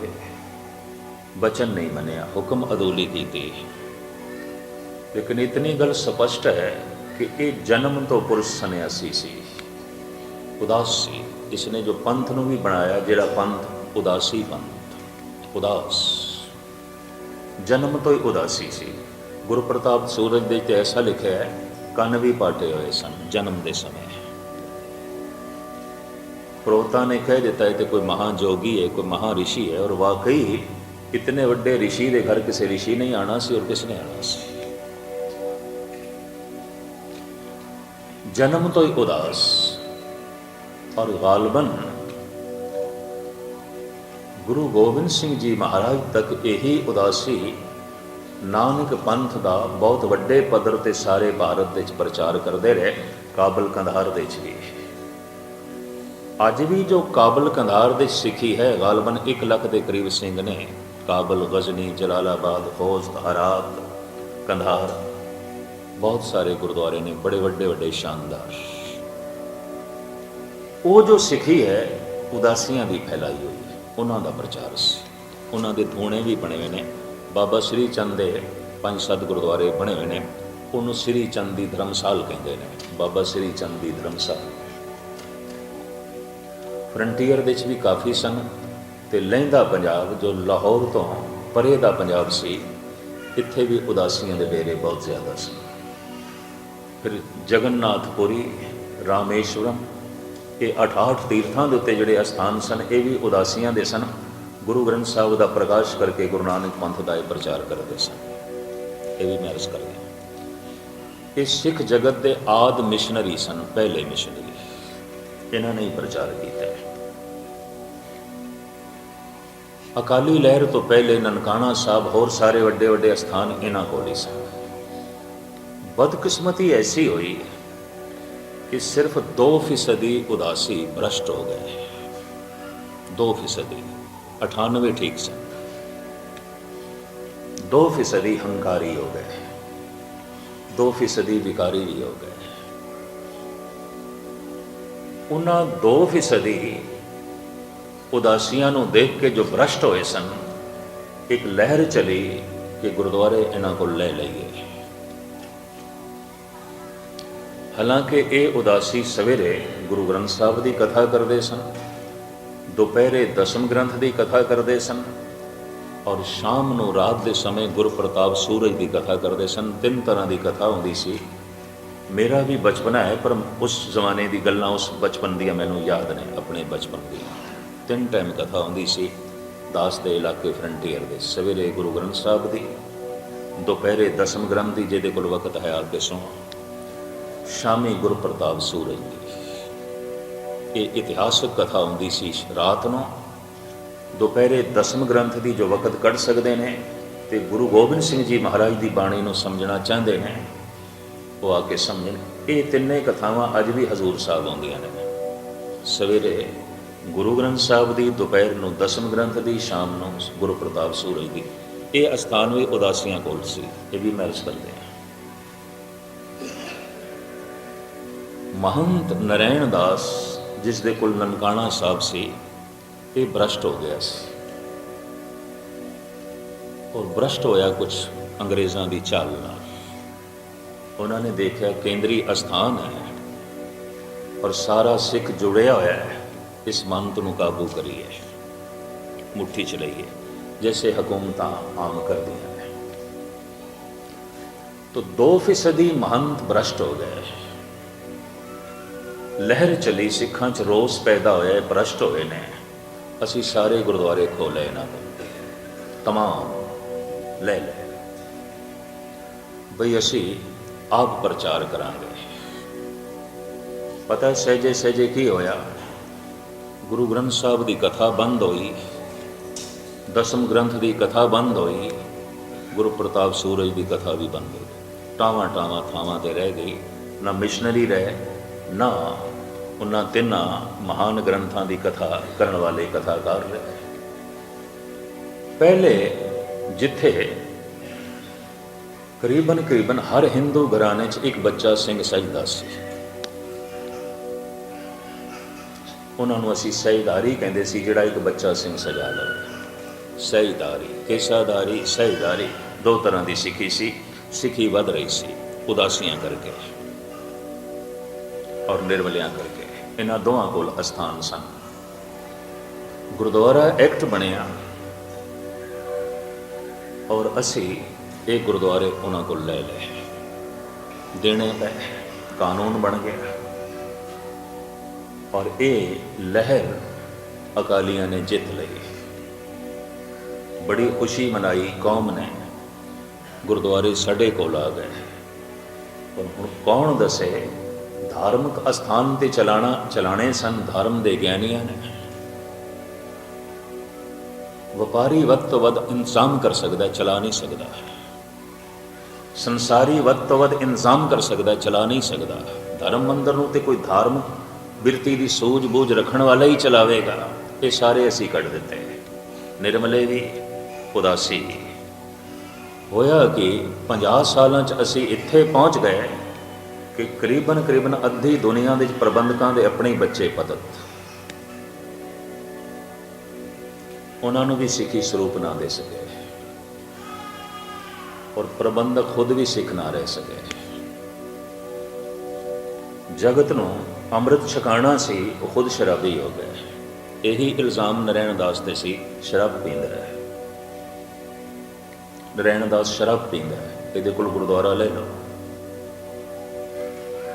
ਬਚਨ ਨਹੀਂ ਮੰਨਿਆ, ਹੁਕਮ ਅਦੂਲੀ ਕੀਤੀ। ਲੇਕਿਨ ਇਤਨੀ ਗੱਲ ਸਪਸ਼ਟ ਹੈ ਕਿ ਇਹ ਜਨਮ ਤੋਂ ਪੁਰਸ਼ ਸੰਨਿਆਸੀ ਸੀ। ਉਦਾਸ ਸੀ ਇਸ ਨੇ ਜੋ ਪੰਥ ਨੂੰ ਵੀ ਬਣਾਇਆ, ਜਿਹੜਾ ਪੰਥ ਉਦਾਸੀ ਪੰਥ ਉਦਾਸ। ਜਨਮ ਤੋਂ ਹੀ ਉਦਾਸੀ ਸੀ। ਗੁਰੂ ਪ੍ਰਤਾਪ ਸੂਰਜ ਦੇ ਤੇ ਐਸਾ ਲਿਖਿਆ ਹੈ, ਕੰਨ ਵੀ ਪਾਟੇ ਹੋਏ ਸਨ ਜਨਮ ਦੇ ਸਮੇਂ। ਪ੍ਰੋਤਾ ਨੇ ਕਹਿ ਦਿੱਤਾ ਹੈ ਤੇ ਕੋਈ ਮਹਾਨ ਜੋਗੀ ਹੈ, ਕੋਈ ਮਹਾ ਰਿਸ਼ੀ ਹੈ, ਔਰ ਵਾਕਈ ਇਤਨੇ ਵੱਡੇ ਰਿਸ਼ੀ ਦੇ ਘਰ ਕਿਸੇ ਰਿਸ਼ੀ ਨਹੀਂ ਆਣਾ ਸੀ ਔਰ ਕਿਸ ਨੇ ਆਣਾ ਸੀ। ਜਨਮ ਤੋਂ ਹੀ ਉਦਾਸ ਔਰ ਗਾਲਬਨ। ਗੁਰੂ ਗੋਬਿੰਦ ਸਿੰਘ ਜੀ ਮਹਾਰਾਜ ਤੱਕ ਇਹੀ ਉਦਾਸੀ ਨਾਨਕ ਪੰਥ ਦਾ ਬਹੁਤ ਵੱਡੇ ਪੱਧਰ ਤੇ ਸਾਰੇ ਭਾਰਤ ਵਿੱਚ ਪ੍ਰਚਾਰ ਕਰਦੇ ਰਹੇ ਕਾਬਲ ਕੰਧਾਰ ਦੇ ਵਿੱਚ ਵੀ। ਅੱਜ ਵੀ ਜੋ ਕਾਬਲ ਕੰਧਾਰ ਦੇ ਸਿੱਖੀ ਹੈ, ਗਾਲਬਨ 1 ਲੱਖ ਦੇ ਕਰੀਬ ਸਿੰਘ ਨੇ। ਕਾਬਲ ਗਜ਼ਨੀ ਜਲਾਲਾਬਾਦ ਖੋਸਤ ਹਰਾਤ ਕੰਧਾਰ। ਬਹੁਤ ਸਾਰੇ ਗੁਰਦੁਆਰੇ ਨੇ, ਬੜੇ ਵੱਡੇ ਵੱਡੇ ਸ਼ਾਨਦਾਰ। ਉਹ ਜੋ ਸਿੱਖੀ ਹੈ, ਉਦਾਸੀਆਂ ਦੀ ਫੈਲਾਈ ਹੋਈ ਹੈ। ਉਹਨਾਂ ਦਾ ਪ੍ਰਚਾਰ ਸੀ। ਉਹਨਾਂ ਦੇ ਧੂਣੇ ਵੀ ਬਣੇ ਹੋਏ ਨੇ। ਬਾਬਾ ਸ੍ਰੀ ਚੰਦ ਦੇ ਪੰਜ ਸੱਤ ਗੁਰਦੁਆਰੇ ਬਣੇ ਹੋਏ ਨੇ। ਉਹਨੂੰ ਸ੍ਰੀ ਚੰਦ ਦੀ ਧਰਮਸਾਲ ਕਹਿੰਦੇ ਨੇ। ਬਾਬਾ ਸ੍ਰੀ ਚੰਦ ਦੀ ਧਰਮਸਾਲ। ਫਰੰਟੀਅਰ ਵਿੱਚ ਵੀ ਕਾਫੀ ਸਨ ਤੇ ਲਹਿੰਦਾ ਪੰਜਾਬ ਜੋ ਲਾਹੌਰ ਤੋਂ ਪਰੇ ਦਾ ਪੰਜਾਬ ਸੀ, ਇੱਥੇ ਵੀ ਉਦਾਸੀਆਂ ਦੇ ਡੇਰੇ ਬਹੁਤ ਜ਼ਿਆਦਾ ਸਨ ਫਿਰ ਜਗਨਨਾਥਪੁਰੀ, ਰਾਮੇਸ਼ਵਰਮ, ਇਹ 88 ਤੀਰਥਾਂ ਦੇ ਉੱਤੇ ਜਿਹੜੇ ਅਸਥਾਨ ਸਨ, ਇਹ ਵੀ ਉਦਾਸੀਆਂ ਦੇ ਸਨ। ਗੁਰੂ ਗ੍ਰੰਥ ਸਾਹਿਬ ਦਾ ਪ੍ਰਕਾਸ਼ ਕਰਕੇ ਗੁਰੂ ਨਾਨਕ ਪੰਥ ਦਾ ਇਹ ਪ੍ਰਚਾਰ ਕਰਦੇ ਸਨ। ਇਹ ਵੀ ਮੈਂ ਅਰਜ਼ ਕਰ ਗਿਆ ਇਹ ਸਿੱਖ ਜਗਤ ਦੇ ਆਦ ਮਿਸ਼ਨਰੀ ਸਨ, ਪਹਿਲੇ ਮਿਸ਼ਨਰੀ। ਇਹਨਾਂ ਨੇ ਹੀ ਪ੍ਰਚਾਰ ਕੀਤਾ। ਅਕਾਲੀ ਲਹਿਰ ਤੋਂ ਪਹਿਲੇ ਨਨਕਾਣਾ ਸਾਹਿਬ ਹੋਰ ਸਾਰੇ ਵੱਡੇ ਵੱਡੇ ਅਸਥਾਨ ਇਹਨਾਂ ਕੋਲ ਹੀ ਸਨ। ਬਦਕਿਸਮਤੀ ਐਸੀ ਹੋਈ ਕਿ ਸਿਰਫ 2% ਉਦਾਸੀ ਭ੍ਰਸ਼ਟ ਹੋ ਗਏ। 2% 98 ਠੀਕ ਸਨ। 2% ਹੰਕਾਰੀ ਹੋ ਗਏ। 2% ਵਿਕਾਰੀ ਵੀ ਹੋ ਗਏ। ਉਹਨਾਂ 2% ਉਦਾਸੀਆਂ ਨੂੰ ਦੇਖ ਕੇ ਜੋ ਭ੍ਰਸ਼ਟ ਹੋਏ ਸਨ, ਇੱਕ ਲਹਿਰ ਚਲੀ ਕਿ ਗੁਰਦੁਆਰੇ ਇਹਨਾਂ ਕੋਲ ਲੈ ਲਈਏ। ਹਾਲਾਂਕਿ ਇਹ ਉਦਾਸੀ ਸਵੇਰੇ ਗੁਰੂ ਗ੍ਰੰਥ ਸਾਹਿਬ ਦੀ ਕਥਾ ਕਰਦੇ ਸਨ, ਦੁਪਹਿਰੇ ਦਸਮ ਗ੍ਰੰਥ ਦੀ ਕਥਾ ਕਰਦੇ ਸਨ, ਔਰ ਸ਼ਾਮ ਨੂੰ ਰਾਤ ਦੇ ਸਮੇਂ ਗੁਰਪ੍ਰਤਾਪ ਸੂਰਜ ਦੀ ਕਥਾ ਕਰਦੇ ਸਨ। ਤਿੰਨ ਤਰ੍ਹਾਂ ਦੀ ਕਥਾ ਹੁੰਦੀ ਸੀ। ਮੇਰਾ ਵੀ ਬਚਪਨਾ ਹੈ, ਪਰ ਉਸ ਜ਼ਮਾਨੇ ਦੀ ਗੱਲਾਂ ਉਸ ਬਚਪਨ ਦੀਆਂ ਮੈਨੂੰ ਯਾਦ ਨੇ, ਆਪਣੇ ਬਚਪਨ ਦੀਆਂ। ਤਿੰਨ ਟਾਈਮ ਕਥਾ ਹੁੰਦੀ ਸੀ, ਦਾਸ ਦੇ ਇਲਾਕੇ ਫਰੰਟੀਅਰ ਦੇ। ਸਵੇਰੇ ਗੁਰੂ ਗ੍ਰੰਥ ਸਾਹਿਬ ਦੀ, ਦੁਪਹਿਰੇ ਦਸਮ ਗ੍ਰੰਥ ਦੀ, ਜਿਹਦੇ ਕੋਲ ਵਕਤ ਹੈ ਆ ਕੇ ਸੁਣੋ ਸ਼ਾਮੀ ਗੁਰਪ੍ਰਤਾਪ ਸੂਰਜ ਦੀ। ਇਹ ਇਤਿਹਾਸਕ ਕਥਾ ਹੁੰਦੀ ਸੀ ਰਾਤ ਨੂੰ। ਦੁਪਹਿਰੇ ਦਸਮ ਗ੍ਰੰਥ ਦੀ ਜੋ ਵਕਤ ਕੱਢ ਸਕਦੇ ਨੇ ਤੇ ਗੁਰੂ ਗੋਬਿੰਦ ਸਿੰਘ ਜੀ ਮਹਾਰਾਜ ਦੀ ਬਾਣੀ ਨੂੰ ਸਮਝਣਾ ਚਾਹੁੰਦੇ ਨੇ, ਉਹ ਆ ਕੇ ਸਮਝਣ। ਇਹ ਤਿੰਨੇ ਕਥਾਵਾਂ ਅੱਜ ਵੀ ਹਜ਼ੂਰ ਸਾਹਿਬ ਆਉਂਦੀਆਂ ਨੇ। ਸਵੇਰੇ ਗੁਰੂ ਗ੍ਰੰਥ ਸਾਹਿਬ ਦੀ ਦੁਪਹਿਰ ਨੂੰ ਦਸਮ ਗ੍ਰੰਥ ਦੀ ਸ਼ਾਮ ਨੂੰ ਗੁਰੂ ਪ੍ਰਤਾਪ ਸੂਰਜ ਦੀ। ਇਹ ਅਸਥਾਨ ਵੀ ਉਦਾਸੀਆਂ ਕੋਲ ਸੀ। ਇਹ ਵੀ ਮੈਰਸ ਕਰਦੇ ਆ ਮਹੰਤ ਨਰੈਣ ਦਾਸ, ਜਿਸ ਦੇ ਕੋਲ ਨਨਕਾਣਾ ਸਾਹਿਬ ਸੀ, ਇਹ ਭ੍ਰਸ਼ਟ ਹੋ ਗਿਆ ਸੀ। ਔਰ ਭ੍ਰਸ਼ਟ ਹੋਇਆ ਕੁਝ ਅੰਗਰੇਜ਼ਾਂ ਦੀ ਚਾਲ ਨਾਲ। ਉਹਨਾਂ ਨੇ ਦੇਖਿਆ ਕੇਂਦਰੀ ਅਸਥਾਨ ਹੈ ਔਰ ਸਾਰਾ ਸਿੱਖ ਜੁੜਿਆ ਹੋਇਆ ਹੈ। ਇਸ ਮੰਤ ਨੂੰ ਕਾਬੂ ਕਰੀਏ ਮੁੱਠੀ ਚ ਲਈਏ ਜੈਸੇ ਹਕੂਮਤਾਂ ਆਮ ਕਰਦੀਆਂ ਨੇ तो दो फीसदी महंत भ्रष्ट हो गए ਲਹਿਰ ਚਲੀ ਸਿੱਖਾਂ 'ਚ ਰੋਸ ਪੈਦਾ ਹੋਇਆ ਹੈ ਭ੍ਰਸ਼ਟ ਹੋਏ ਨੇ ਅਸੀਂ ਸਾਰੇ ਗੁਰਦੁਆਰੇ ਖੋਲੇ ਇਹਨਾਂ ਤੋਂ ਤਮਾਮ ਲੈ ਲੈ ਬਈ ਅਸੀਂ ਆਪ ਪ੍ਰਚਾਰ ਕਰਾਂਗੇ ਪਤਾ ਸਹਿਜੇ ਸਹਿਜੇ ਕੀ ਹੋਇਆ ਗੁਰੂ ਗ੍ਰੰਥ ਸਾਹਿਬ ਦੀ ਕਥਾ ਬੰਦ ਹੋਈ, ਦਸਮ ਗ੍ਰੰਥ ਦੀ ਕਥਾ ਬੰਦ ਹੋਈ, ਗੁਰੂ ਪ੍ਰਤਾਪ ਸੂਰਜ ਦੀ ਕਥਾ ਵੀ ਬੰਦ ਹੋ ਗਈ ਟਾਵਾਂ ਟਾਵਾਂ ਥਾਵਾਂ ਤੇ ਰਹਿ ਗਈ, ਨਾ ਮਿਸ਼ਨਰੀ ਰਹੇ, ਨਾ ਉਹਨਾਂ ਤਿੰਨਾਂ ਮਹਾਨ ਗ੍ਰੰਥਾਂ ਦੀ ਕਥਾ ਕਰਨ ਵਾਲੇ ਕਥਾਕਾਰ ਰਹੇ। ਪਹਿਲੇ ਜਿੱਥੇ ਕਰੀਬਨ ਕਰੀਬਨ ਹਰ ਹਿੰਦੂ ਘਰਾਣੇ 'ਚ ਇੱਕ ਬੱਚਾ ਸਿੰਘ ਸਜਦਾ ਸੀ। ਉਹਨਾਂ ਨੂੰ ਅਸੀਂ ਸਹਿਦਾਰੀ ਕਹਿੰਦੇ ਸੀ, ਜਿਹੜਾ ਇੱਕ ਬੱਚਾ ਸਿੰਘ ਸਜਾ ਲਵੇ। ਸਹਿਦਾਰੀ, ਕੇਸਾਦਾਰੀ, ਸਹਿਦਾਰੀ, ਦੋ ਤਰ੍ਹਾਂ ਦੀ ਸਿੱਖੀ ਸੀ, ਸਿੱਖੀ ਵੱਧ ਰਹੀ ਸੀ, ਉਦਾਸੀਆਂ ਕਰਕੇ ਔਰ ਨਿਰਮਲਿਆਂ ਕਰਕੇ। ਇਹਨਾਂ ਦੋਹਾਂ ਕੋਲ ਅਸਥਾਨ ਸਨ। ਗੁਰਦੁਆਰਾ ਐਕਟ ਬਣਿਆ ਔਰ ਅਸੀਂ ਇਹ ਗੁਰਦੁਆਰੇ ਉਹਨਾਂ ਕੋਲ ਲੈ ਲਏ। ਦੇਣੇ ਪਏ, ਕਾਨੂੰਨ ਬਣ ਗਿਆ ਔਰ ਇਹ ਲਹਿਰ ਅਕਾਲੀਆਂ ਨੇ ਜਿੱਤ ਲਈ। ਬੜੀ ਖੁਸ਼ੀ ਮਨਾਈ ਕੌਮ ਨੇ। ਗੁਰਦੁਆਰੇ ਸਾਡੇ ਕੋਲ ਆ ਗਏ। ਪਰ ਹੁਣ ਕੌਣ ਦੱਸੇ, ਧਾਰਮਿਕ ਅਸਥਾਨ ਤੇ ਚਲਾਣਾ, ਚਲਾਣੇ ਸਨ ਧਰਮ ਦੇ ਗਿਆਨੀਆਂ ਨੇ। ਵਪਾਰੀ ਵੱਧ ਤੋਂ ਵੱਧ ਇੰਤਜ਼ਾਮ ਕਰ ਸਕਦਾ, ਚਲਾ ਨਹੀਂ ਸਕਦਾ। ਸੰਸਾਰੀ ਵੱਧ ਤੋਂ ਵੱਧ ਇੰਤਜ਼ਾਮ ਕਰ ਸਕਦਾ, ਚਲਾ ਨਹੀਂ ਸਕਦਾ। ਧਰਮ ਮੰਦਰ ਨੂੰ ਤੇ ਕੋਈ ਧਾਰਮਿਕ ਬਿਰਤੀ ਦੀ ਸੂਝ-ਬੂਝ ਰੱਖਣ ਵਾਲਾ ਹੀ ਚਲਾਵੇਗਾ। ਇਹ ਸਾਰੇ ਅਸੀਂ ਕੱਢ ਦਿੱਤੇ ਨਿਰਮਲੇ ਵੀ, ਉਦਾਸੀ ਵੀ। ਹੋਇਆ ਕਿ 50 ਸਾਲਾਂ 'ਚ ਅਸੀਂ ਇੱਥੇ ਪਹੁੰਚ ਗਏ ਕਿ ਕਰੀਬਨ ਕਰੀਬਨ ਅੱਧੀ ਦੁਨੀਆ ਦੇ ਪ੍ਰਬੰਧਕਾਂ ਦੇ ਆਪਣੇ ਬੱਚੇ ਪਤਤ। ਉਹਨਾਂ ਨੂੰ ਵੀ ਸਿੱਖੀ ਸਰੂਪ ਨਾ ਦੇ ਸਕੇ। ਔਰ ਪ੍ਰਬੰਧਕ ਖੁਦ ਵੀ ਸਿੱਖ ਨਾ ਰਹਿ ਸਕੇ। ਜਗਤ ਨੂੰ ਅੰਮ੍ਰਿਤ ਛਕਾਣਾ ਸੀ, ਉਹ ਖੁਦ ਸ਼ਰਾਬੀ ਹੋ ਗਿਆ। ਇਹੀ ਇਲਜ਼ਾਮ ਨਰੈਣ ਦਾਸ ਤੇ ਸੀ, ਸ਼ਰਾਬ ਪੀਂਦਾ ਹੈ ਨਰੈਣਦਾਸ ਸ਼ਰਾਬ ਪੀਂਦਾ ਹੈ ਇਹਦੇ ਕੋਲ ਗੁਰਦੁਆਰਾ ਲੈ ਲਓ।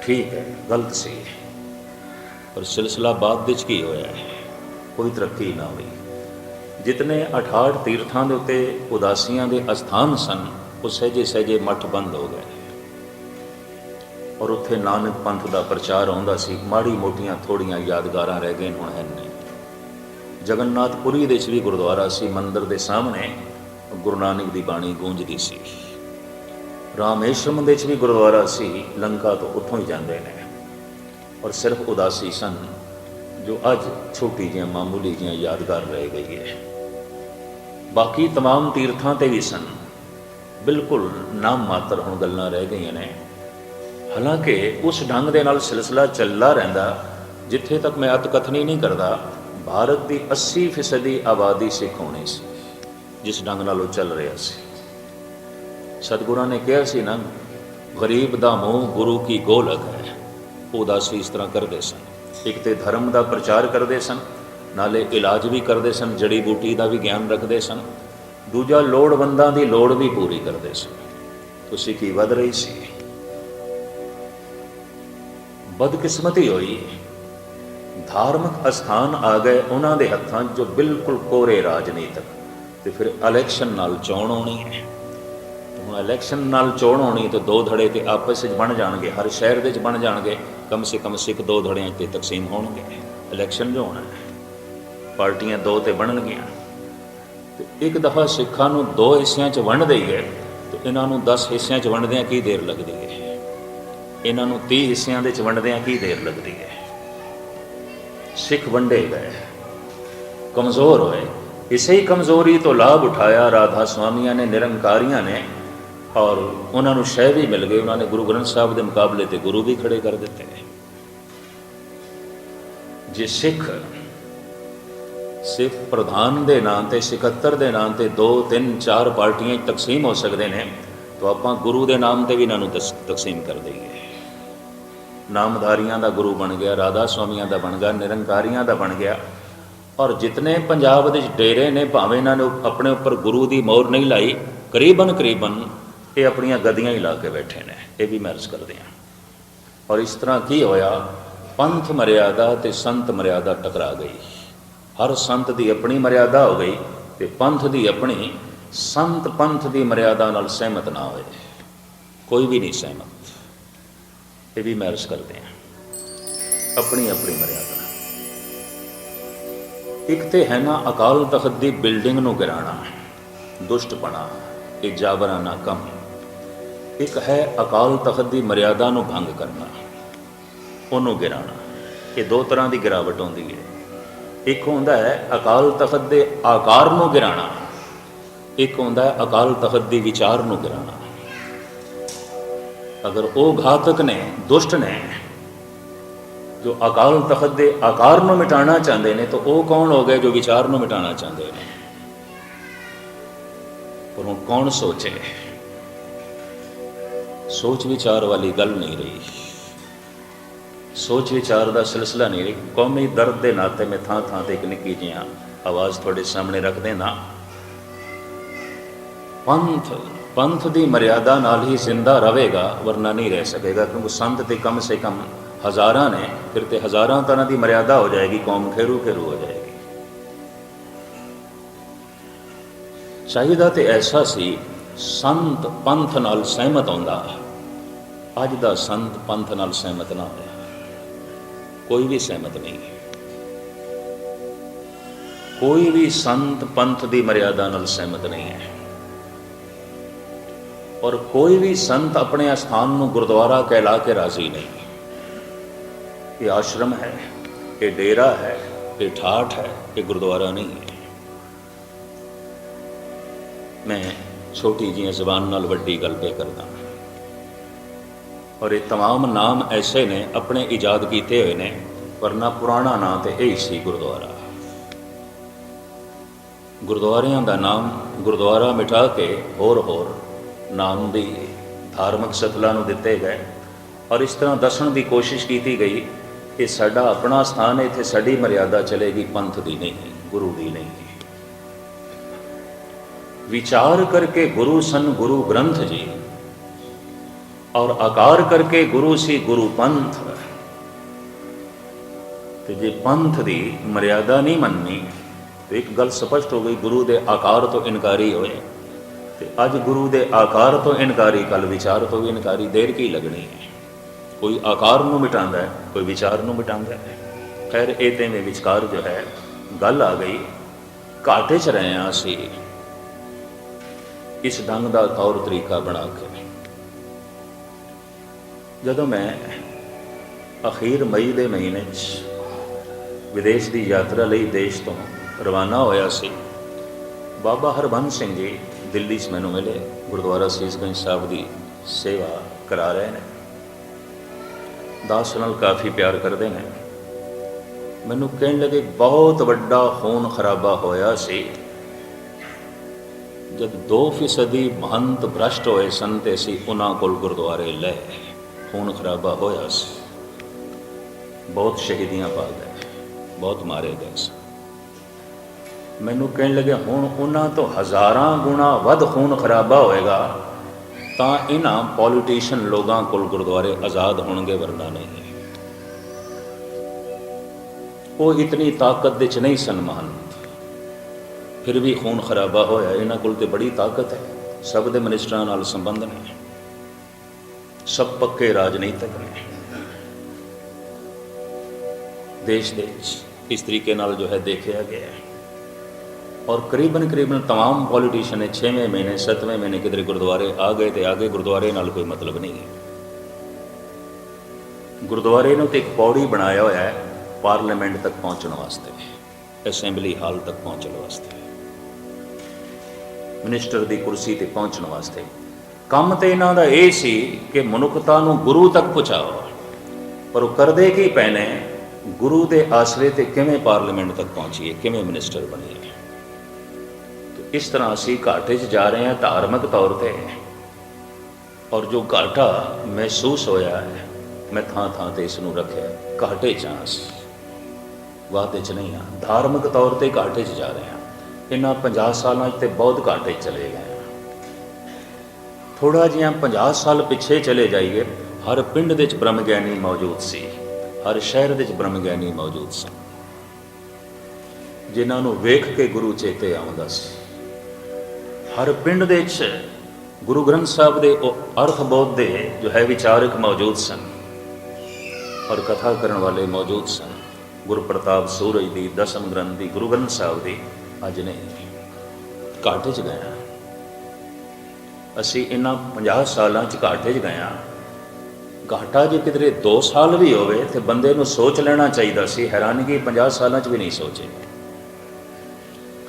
ਠੀਕ ਹੈ, ਗਲਤ ਸੀ। ਪਰ ਸਿਲਸਿਲਾ ਬਾਅਦ ਵਿੱਚ ਕੀ ਹੋਇਆ? ਕੋਈ ਤਰੱਕੀ ਨਾ ਹੋਈ। ਜਿਤਨੇ 68 ਤੀਰਥਾਂ ਦੇ ਉੱਤੇ ਉਦਾਸੀਆਂ ਦੇ ਅਸਥਾਨ ਸਨ, ਉਹ ਸਹਿਜੇ ਸਹਿਜੇ ਮੱਠ ਬੰਦ ਹੋ ਗਏ। ਔਰ ਉੱਥੇ ਨਾਨਕ ਪੰਥ ਦਾ ਪ੍ਰਚਾਰ ਹੁੰਦਾ ਸੀ ਮਾੜੀ ਮੋਟੀਆਂ ਥੋੜੀਆਂ ਯਾਦਗਾਰਾਂ ਰਹਿ ਗਈਆਂ ਹੁਣ ਹੈ ਨਹੀਂ ਜਗਨਨਾਥਪੁਰੀ ਦੇ ਵਿੱਚ ਵੀ ਗੁਰਦੁਆਰਾ ਸੀ ਮੰਦਿਰ ਦੇ ਸਾਹਮਣੇ ਗੁਰੂ ਨਾਨਕ ਦੀ ਬਾਣੀ ਗੂੰਜਦੀ ਸੀ ਰਾਮੇਸ਼ਵਰਮ ਦੇ ਵਿੱਚ ਵੀ ਗੁਰਦੁਆਰਾ ਸੀ ਲੰਕਾ ਤੋਂ ਉੱਥੋਂ ਹੀ ਜਾਂਦੇ ਨੇ ਔਰ ਸਿਰਫ ਉਦਾਸੀ ਸਨ ਜੋ ਅੱਜ ਛੋਟੀ ਜਿਹੀਆਂ ਮਾਮੂਲੀ ਜਿਹੀਆਂ ਯਾਦਗਾਰ ਰਹਿ ਗਈ ਹੈ ਬਾਕੀ तमाम ਤੀਰਥਾਂ ਤੇ ਵੀ ਸਨ ਬਿਲਕੁਲ ਨਾਮ ਮਾਤਰ ਹੁਣ ਗੱਲਾਂ ਰਹਿ ਗਈਆਂ ਨੇ ਹਾਲਾਂਕਿ ਉਸ ਢੰਗ ਦੇ ਨਾਲ ਸਿਲਸਿਲਾ ਚੱਲਦਾ ਰਹਿੰਦਾ, ਜਿੱਥੇ ਤੱਕ ਮੈਂ ਅਤਕਥਨੀ ਨਹੀਂ ਕਰਦਾ, ਭਾਰਤ ਦੀ 80% ਫੀਸਦੀ ਆਬਾਦੀ ਸਿੱਖ ਹੋਣੀ ਸੀ, ਜਿਸ ਢੰਗ ਨਾਲ ਉਹ ਚੱਲ ਰਿਹਾ ਸੀ। ਸਤਿਗੁਰਾਂ ਨੇ ਕਿਹਾ ਸੀ ਨਾ, ਗਰੀਬ ਦਾ ਮੂੰਹ ਗੁਰੂ ਕੀ ਗੋਲਕ ਹੈ? ਉਦਾਸੀ ਇਸ ਤਰ੍ਹਾਂ ਕਰਦੇ ਸਨ। ਇੱਕ ਤੇ ਧਰਮ ਦਾ ਪ੍ਰਚਾਰ ਕਰਦੇ ਸਨ, ਨਾਲੇ ਇਲਾਜ ਵੀ ਕਰਦੇ ਸਨ, ਜੜੀ ਬੂਟੀ ਦਾ ਵੀ ਗਿਆਨ ਰੱਖਦੇ ਸਨ। ਦੂਜਾ ਲੋੜਵੰਦਾਂ ਦੀ ਲੋੜ ਵੀ ਪੂਰੀ ਕਰਦੇ ਸਨ। ਤੁਸੀਂ ਕੀ ਵੱਧ ਰਹੀ ਸੀ? ਬਦਕਿਸਮਤੀ ਹੋਈ। ਧਾਰਮਿਕ ਅਸਥਾਨ ਆ ਗਏ ਉਹਨਾਂ ਦੇ ਹੱਥਾਂ 'ਚ ਜੋ ਬਿਲਕੁਲ ਕੋਰੇ ਰਾਜਨੀਤਿਕ ਤੇ। ਫਿਰ ਇਲੈਕਸ਼ਨ ਨਾਲ ਚੋਣ ਆਉਣੀ ਹੈ। ਹੁਣ ਇਲੈਕਸ਼ਨ ਨਾਲ ਚੋਣ ਆਉਣੀ ਤੇ ਦੋ ਧੜੇ ਤੇ ਆਪਸ ਵਿੱਚ ਬਣ ਜਾਣਗੇ। ਹਰ ਸ਼ਹਿਰ ਦੇ ਵਿੱਚ ਬਣ ਜਾਣਗੇ। ਕਮ ਸੇ ਕਮ ਸਿੱਖ ਦੋ ਧੜਿਆਂ 'ਚ ਤੇ ਤਕਸੀਮ ਹੋਣਗੇ। ਇਲੈਕਸ਼ਨ ਜੋ ਹੋਣਾ ਪਾਰਟੀਆਂ ਦੋ ਤੇ ਬਣਨਗੀਆਂ। ਤੇ ਇੱਕ ਦਫਾ ਸਿੱਖਾਂ ਨੂੰ ਦੋ ਹਿੱਸਿਆਂ 'ਚ ਵੰਡ ਦਈਏ ਤੇ ਇਹਨਾਂ ਨੂੰ 10 ਹਿੱਸਿਆਂ 'ਚ ਵੰਡਦਿਆਂ ਕੀ ਦੇਰ ਲੱਗਦੀ ਹੈ? ਇਹਨਾਂ ਨੂੰ 30 ਹਿੱਸਿਆਂ ਦੇ 'ਚ ਵੰਡਦਿਆਂ ਕੀ ਦੇਰ ਲੱਗਦੀ ਹੈ? ਸਿੱਖ ਵੰਡੇ ਗਏ, ਕਮਜ਼ੋਰ ਹੋਏ। ਇਸੇ ਹੀ ਕਮਜ਼ੋਰੀ ਤੋਂ ਲਾਭ ਉਠਾਇਆ ਰਾਧਾ ਸਵਾਮੀਆਂ ਨੇ, ਨਿਰੰਕਾਰੀਆਂ ਨੇ ਔਰ ਉਹਨਾਂ ਨੂੰ ਸ਼ਹਿ ਵੀ ਮਿਲ ਗਏ। ਉਹਨਾਂ ਨੇ ਗੁਰੂ ਗ੍ਰੰਥ ਸਾਹਿਬ ਦੇ ਮੁਕਾਬਲੇ ਤੇ ਗੁਰੂ ਵੀ ਖੜੇ ਕਰ ਦਿੱਤੇ ਜੇ ਸਿੱਖ ਸਿੱਖ ਪ੍ਰਧਾਨ ਦੇ ਨਾਂ ਤੇ ਸਿਕੱਤਰ ਦੇ ਨਾਂ ਤੇ 2 3 4 ਪਾਰਟੀਆਂ ਤਕਸੀਮ ਹੋ ਸਕਦੇ ਨੇ, ਤਾਂ ਆਪਾਂ ਗੁਰੂ ਦੇ ਨਾਮ ਤੇ ਵੀ ਇਹਨਾਂ ਨੂੰ ਤਸ- ਤਕਸੀਮ ਕਰ ਦਈਏ। ਨਾਮਧਾਰੀਆਂ ਦਾ ਗੁਰੂ ਬਣ ਗਿਆ, ਰਾਧਾ ਸਵਾਮੀਆਂ ਦਾ ਬਣ ਗਿਆ, ਨਿਰੰਕਾਰੀਆਂ ਦਾ ਬਣ ਗਿਆ। ਔਰ ਜਿਤਨੇ ਪੰਜਾਬ ਦੇ ਡੇਰੇ ਨੇ, ਭਾਵੇਂ ਇਹਨਾਂ ਨੇ ਆਪਣੇ ਉੱਪਰ ਗੁਰੂ ਦੀ ਮੋਹਰ ਨਹੀਂ ਲਾਈ, ਕਰੀਬਨ ਕਰੀਬਨ ਇਹ ਆਪਣੀਆਂ ਗਦੀਆਂ ਹੀ ਲਾ ਕੇ ਬੈਠੇ ਨੇ। ਇਹ ਵੀ ਮਰਜ਼ ਕਰਦੇ ਆ ਔਰ ਇਸ ਤਰ੍ਹਾਂ ਕੀ ਹੋਇਆ, ਪੰਥ ਮਰਿਆਦਾ ਤੇ ਸੰਤ ਮਰਿਆਦਾ ਟਕਰਾ ਗਈ। ਹਰ ਸੰਤ ਦੀ ਆਪਣੀ ਮਰਿਆਦਾ ਹੋ ਗਈ ਤੇ ਪੰਥ ਦੀ ਆਪਣੀ, ਸੰਤ ਪੰਥ ਦੀ ਮਰਿਆਦਾ ਨਾਲ ਸਹਿਮਤ ਨਾ ਹੋਏ। ਕੋਈ ਵੀ ਨਹੀਂ ਸਹਿਮਤ। ਇਹ ਵੀ ਮੈਰਿਜ਼ ਕਰਦੇ ਆ। ਆਪਣੀ ਆਪਣੀ ਮਰਿਆਦਾ। ਇੱਕ ਤੇ ਹੈ ਨਾ ਅਕਾਲ ਤਖਤ ਦੀ ਬਿਲਡਿੰਗ ਨੂੰ ਗਿਰਾਣਾ ਦੁਸ਼ਟਪਣਾ ਇਹ ਜਾਬਰਾਨਾ ਕੰਮ। ਇੱਕ ਹੈ ਅਕਾਲ ਤਖਤ ਦੀ ਮਰਿਆਦਾ ਨੂੰ ਭੰਗ ਕਰਨਾ, ਉਹਨੂੰ ਗਿਰਾਣਾ। ਇਹ ਦੋ ਤਰ੍ਹਾਂ ਦੀ ਗਿਰਾਵਟ ਹੁੰਦੀ ਹੈ। ਇੱਕ ਹੁੰਦਾ ਹੈ ਅਕਾਲ ਤਖਤ ਦੇ ਆਕਾਰ ਨੂੰ ਗਿਰਾਣਾ, ਇੱਕ ਹੁੰਦਾ ਹੈ ਅਕਾਲ ਤਖਤ ਦੀ ਵਿਚਾਰ ਨੂੰ ਗਿਰਾਣਾ। ਅਗਰ ਉਹ ਘਾਤਕ ਨੇ, ਦੁਸ਼ਟ ਨੇ, ਜੋ ਅਕਾਲ ਤਖਤ ਦੇ ਆਕਾਰ ਨੂੰ ਮਿਟਾਣਾ ਚਾਹੁੰਦੇ ਨੇ, ਤਾਂ ਉਹ ਕੌਣ ਹੋ ਗਏ ਜੋ ਵਿਚਾਰ ਨੂੰ ਮਿਟਾਣਾ ਚਾਹੁੰਦੇ ਨੇ? ਪਰ ਹੁਣ ਕੌਣ ਸੋਚੇ? ਸੋਚ ਵਿਚਾਰ ਵਾਲੀ ਗੱਲ ਨਹੀਂ ਰਹੀ। ਸੋਚ ਵਿਚਾਰ ਦਾ ਸਿਲਸਿਲਾ ਨਹੀਂ ਰਹੀ। ਕੌਮੀ ਦਰਦ ਦੇ ਨਾਤੇ ਮੈਂ ਥਾਂ ਥਾਂ ਤੇ ਇੱਕ ਨਿੱਕੀ ਜਿਹੀਆਂ ਆਵਾਜ਼ ਤੁਹਾਡੇ ਸਾਹਮਣੇ ਰੱਖ ਦੇਣਾ ਪੰਥ ਪੰਥ ਦੀ ਮਰਿਆਦਾ ਨਾਲ ਹੀ ਜ਼ਿੰਦਾ ਰਹੇਗਾ, ਵਰਨਾ ਨਹੀਂ ਰਹਿ ਸਕੇਗਾ, ਕਿਉਂਕਿ ਸੰਤ ਤੇ ਕਮ ਸੇ ਕਮ ਹਜ਼ਾਰਾਂ ਨੇ, ਫਿਰ ਤੇ ਹਜ਼ਾਰਾਂ ਤਰ੍ਹਾਂ ਦੀ ਮਰਿਆਦਾ ਹੋ ਜਾਏਗੀ, ਕੌਮ ਖੇਰੂ ਖੇਰੂ ਹੋ ਜਾਏਗੀ। ਚਾਹੀਦਾ ਤੇ ਐਸਾ ਸੀ, ਸੰਤ ਪੰਥ ਨਾਲ ਸਹਿਮਤ ਹੁੰਦਾ। ਅੱਜ ਦਾ ਸੰਤ ਪੰਥ ਨਾਲ ਸਹਿਮਤ ਨਾ ਹੋਇਆ। ਕੋਈ ਵੀ ਸਹਿਮਤ ਨਹੀਂ। ਕੋਈ ਵੀ ਸੰਤ ਪੰਥ ਦੀ ਮਰਿਆਦਾ ਨਾਲ ਸਹਿਮਤ ਨਹੀਂ ਹੈ। ਔਰ ਕੋਈ ਵੀ ਸੰਤ ਆਪਣੇ ਸਥਾਨ ਨੂੰ ਗੁਰਦੁਆਰਾ ਕਹਿਲਾ ਕੇ ਰਾਜ਼ੀ ਨਹੀਂ ਇਹ ਆਸ਼ਰਮ ਹੈ ਇਹ ਡੇਰਾ ਹੈ ਇਹ ਠਾਠ ਹੈ ਇਹ ਗੁਰਦੁਆਰਾ ਨਹੀਂ ਹੈ ਮੈਂ ਛੋਟੀ ਜਿਹੀ ਜ਼ਬਾਨ ਨਾਲ ਵੱਡੀ ਗੱਲ ਤੇ ਕਰਦਾ ਔਰ ਇਹ तमाम ਨਾਮ ਐਸੇ ਨੇ ਆਪਣੇ ਇਜਾਦ ਕੀਤੇ ਹੋਏ ਨੇ ਵਰਨਾ ਪੁਰਾਣਾ ਨਾਂ ਤੇ ਇਹ ਹੀ ਸੀ ਗੁਰਦੁਆਰਾ ਗੁਰਦੁਆਰਿਆਂ ਦਾ ਨਾਮ ਗੁਰਦੁਆਰਾ ਮਿਟਾ ਕੇ ਹੋਰ ਹੋਰ ਨਾਮ ਦੀ ਧਾਰਮਿਕ ਸਤਲਾਂ ਨੂੰ ਦਿੱਤੇ ਗਏ ਔਰ ਇਸ ਤਰ੍ਹਾਂ ਦੱਸਣ ਦੀ ਕੋਸ਼ਿਸ਼ ਕੀਤੀ ਗਈ ਕਿ ਸਾਡਾ ਆਪਣਾ ਸਥਾਨ ਹੈ ਇੱਥੇ ਸਾਡੀ ਮਰਿਆਦਾ ਚਲੇਗੀ, ਪੰਥ ਦੀ ਨਹੀਂ, ਗੁਰੂ ਦੀ ਨਹੀਂ। ਵਿਚਾਰ ਕਰਕੇ ਗੁਰੂ ਸਨ ਗੁਰੂ ਗ੍ਰੰਥ ਜੀ ਔਰ ਆਕਾਰ ਕਰਕੇ ਗੁਰੂ ਸੀ ਗੁਰੂ ਪੰਥ। ਤੇ ਜੇ ਪੰਥ ਦੀ ਮਰਿਆਦਾ ਨਹੀਂ ਮੰਨਣੀ ਤੇ ਇੱਕ ਗੱਲ ਸਪਸ਼ਟ ਹੋ ਗਈ, ਗੁਰੂ ਦੇ ਆਕਾਰ ਤੋਂ ਇਨਕਾਰੀ ਹੋਏ। ਤੇ ਅੱਜ ਗੁਰੂ ਦੇ ਆਕਾਰ ਤੋਂ ਇਨਕਾਰੀ ਕੱਲ ਵਿਚਾਰ ਤੋਂ ਵੀ ਇਨਕਾਰੀ ਦੇਰ ਕੀ ਲੱਗਣੀ ਹੈ? ਕੋਈ ਆਕਾਰ ਨੂੰ ਮਿਟਾਉਂਦਾ ਹੈ, ਕੋਈ ਵਿਚਾਰ ਨੂੰ ਮਿਟਾਉਂਦਾ ਹੈ। ਖੈਰ, ਇਹ ਤੇ ਵਿੱਚ ਵਿਚਕਾਰ ਜੋ ਹੈ, ਗੱਲ ਆ ਗਈ। ਘਾਟੇ 'ਚ ਰਹੇ ਹਾਂ ਅਸੀਂ। ਇਸ ਢੰਗ ਦਾ ਤੌਰ ਤਰੀਕਾ ਬਣਾ ਕੇ। ਜਦੋਂ ਮੈਂ ਅਖੀਰ ਮਈ ਦੇ ਮਹੀਨੇ 'ਚ ਵਿਦੇਸ਼ ਦੀ ਯਾਤਰਾ ਲਈ ਦੇਸ਼ ਤੋਂ ਰਵਾਨਾ ਹੋਇਆ ਸੀ, ਬਾਬਾ ਹਰਬੰਸ ਸਿੰਘ ਜੀ ਦਿੱਲੀ 'ਚ ਮੈਨੂੰ ਮਿਲੇ, ਗੁਰਦੁਆਰਾ ਸੀਸਗੰਜ ਸਾਹਿਬ ਦੀ ਸੇਵਾ ਕਰਾ ਰਹੇ ਨੇ। ਦਾਸ ਨਾਲ ਕਾਫੀ ਪਿਆਰ ਕਰਦੇ ਨੇ। ਮੈਨੂੰ ਕਹਿਣ ਲੱਗੇ, ਬਹੁਤ ਵੱਡਾ ਖੂਨ ਖਰਾਬਾ ਹੋਇਆ ਸੀ। ਜਦ 2 ਫੀਸਦੀ ਮਹੰਤ ਭ੍ਰਸ਼ਟ ਹੋਏ ਸਨ ਤੇ ਅਸੀਂ ਉਹਨਾਂ ਕੋਲ ਗੁਰਦੁਆਰੇ ਲੈ ਖੂਨ ਖਰਾਬਾ ਹੋਇਆ ਸੀ। ਬਹੁਤ ਸ਼ਹੀਦੀਆਂ ਪਾ ਗਏ, ਬਹੁਤ ਮਾਰੇ ਗਏ ਸਨ ਮੈਨੂੰ ਕਹਿਣ ਲੱਗੇ ਹੁਣ ਉਹਨਾਂ ਤੋਂ ਹਜ਼ਾਰਾਂ ਗੁਣਾ ਵੱਧ ਖੂਨ ਖਰਾਬਾ ਹੋਏਗਾ, ਤਾਂ ਇਹਨਾਂ ਪੋਲੀਟੀਸ਼ੀਅਨ ਲੋਕਾਂ ਕੋਲ ਗੁਰਦੁਆਰੇ ਆਜ਼ਾਦ ਹੋਣਗੇ ਵਰਨਾ ਨਹੀਂ। ਉਹ ਇਤਨੀ ਤਾਕਤ ਦੇ ਚ ਨਹੀਂ ਸਨਮਾਨ ਫਿਰ ਵੀ ਖੂਨ ਖਰਾਬਾ ਹੋਇਆ, ਇਹਨਾਂ ਕੋਲ ਤੇ ਬੜੀ ਤਾਕਤ ਹੈ। ਸਭ ਦੇ ਮਨਿਸਟਰਾਂ ਨਾਲ ਸੰਬੰਧ ਨੇ। ਸਭ ਪੱਕੇ ਰਾਜਨੀਤਿਕ ਨੇ। ਦੇਸ਼ ਦੇ ਇਸ ਤਰੀਕੇ ਨਾਲ ਜੋ ਹੈ ਦੇਖਿਆ ਗਿਆ ਹੈ। ਔਰ ਕਰੀਬਨ ਕਰੀਬਨ तमाम ਪੋਲੀਟੀਸ਼ੀਅਨ ਨੇ 6ਵੇਂ ਮਹੀਨੇ 7ਵੇਂ ਮਹੀਨੇ ਕਿਧਰੇ ਗੁਰਦੁਆਰੇ ਆ ਗਏ ਤੇ ਆ ਗਏ ਗੁਰਦੁਆਰੇ ਨਾਲ ਕੋਈ ਮਤਲਬ ਨਹੀਂ ਹੈ ਗੁਰਦੁਆਰੇ ਨੂੰ ਤੇ ਇੱਕ ਪੌੜੀ ਬਣਾਇਆ ਹੋਇਆ ਹੈ ਪਾਰਲੀਮੈਂਟ ਤੱਕ ਪਹੁੰਚਣ ਵਾਸਤੇ ਅਸੈਂਬਲੀ ਹਾਲ ਤੱਕ ਪਹੁੰਚਣ ਵਾਸਤੇ ਮਿਨਿਸਟਰ ਦੀ ਕੁਰਸੀ ਤੇ ਪਹੁੰਚਣ ਵਾਸਤੇ ਕੰਮ ਤੇ ਇਹਨਾਂ ਦਾ ਇਹ ਸੀ ਕਿ ਮਨੁੱਖਤਾ ਨੂੰ ਗੁਰੂ ਤੱਕ ਪਹੁੰਚਾਓ ਪਰ ਉਹ ਕਰਦੇ ਕੀ ਪੈਣੇ ਗੁਰੂ ਦੇ ਆਸਰੇ ਤੇ ਕਿਵੇਂ ਪਾਰਲੀਮੈਂਟ ਤੱਕ ਪਹੁੰਚੀਏ ਕਿਵੇਂ ਮਿਨਿਸਟਰ ਬਣੀਏ ਤੇ ਇਸ ਤਰ੍ਹਾਂ ਅਸੀਂ ਘਾਟੇ 'ਚ ਜਾ ਰਹੇ ਹਾਂ ਧਾਰਮਿਕ ਤੌਰ ਤੇ। ਔਰ ਜੋ ਘਾਟਾ ਮਹਿਸੂਸ ਹੋਇਆ ਹੈ, ਮੈਂ ਥਾਂ ਥਾਂ ਤੇ ਇਸ ਨੂੰ ਰੱਖਿਆ। ਘਾਟੇ 'ਚ ਹਾਂ ਅਸੀਂ। ਵਾਅਦੇ 'ਚ ਨਹੀਂ ਹਾਂ। ਧਾਰਮਿਕ ਤੌਰ ਤੇ ਘਾਟੇ 'ਚ ਜਾ ਰਹੇ ਹਾਂ। ਇਹਨਾਂ 50 ਸਾਲਾਂ 'ਚ ਤੇ ਬਹੁਤ ਘਾਟੇ 'ਚ ਚਲੇ ਗਏ ਥੋੜਾ ਜਿਹਾ 50 ਸਾਲ ਪਿੱਛੇ ਚਲੇ ਜਾਈਏ, ਹਰ ਪਿੰਡ ਦੇ ਵਿੱਚ ਬ੍ਰਹਮ ਗਿਆਨੀ ਮੌਜੂਦ ਸੀ। ਹਰ ਸ਼ਹਿਰ ਦੇ ਵਿੱਚ ਬ੍ਰਹਮ ਗਿਆਨੀ ਮੌਜੂਦ ਸਨ। ਜਿਨ੍ਹਾਂ ਨੂੰ ਵੇਖ ਕੇ ਗੁਰੂ ਚੇਤੇ ਆਉਂਦਾ ਸੀ। ਹਰ ਪਿੰਡ ਦੇ ਵਿੱਚ ਗੁਰੂ ਗ੍ਰੰਥ ਸਾਹਿਬ ਦੇ ਉਹ ਅਰਥ ਬੋਧ ਦੇ ਜੋ ਹੈ ਵਿਚਾਰਕ ਮੌਜੂਦ ਸਨ। ਔਰ ਕਥਾ ਕਰਨ ਵਾਲੇ ਮੌਜੂਦ ਸਨ। ਗੁਰੂ ਪ੍ਰਤਾਪ ਸੂਰਜ ਦੀ ਦਸਮ ਗ੍ਰੰਥ ਦੀ ਗੁਰੂ ਗ੍ਰੰਥ ਸਾਹਿਬ ਦੀ ਅੱਜ ਨੇ ਘਾਟੇ 'ਚ ਗਏ ਅਸੀਂ ਇਹਨਾਂ 50 ਸਾਲਾਂ 'ਚ ਘਾਟੇ 'ਚ ਗਏ ਹਾਂ। ਘਾਟਾ ਜੇ ਕਿਧਰੇ 2 ਸਾਲ ਵੀ ਹੋਵੇ ਤੇ ਬੰਦੇ ਨੂੰ ਸੋਚ ਲੈਣਾ ਚਾਹੀਦਾ ਸੀ। ਹੈਰਾਨਗੀ 50 ਸਾਲਾਂ 'ਚ ਵੀ ਨਹੀਂ ਸੋਚੇ।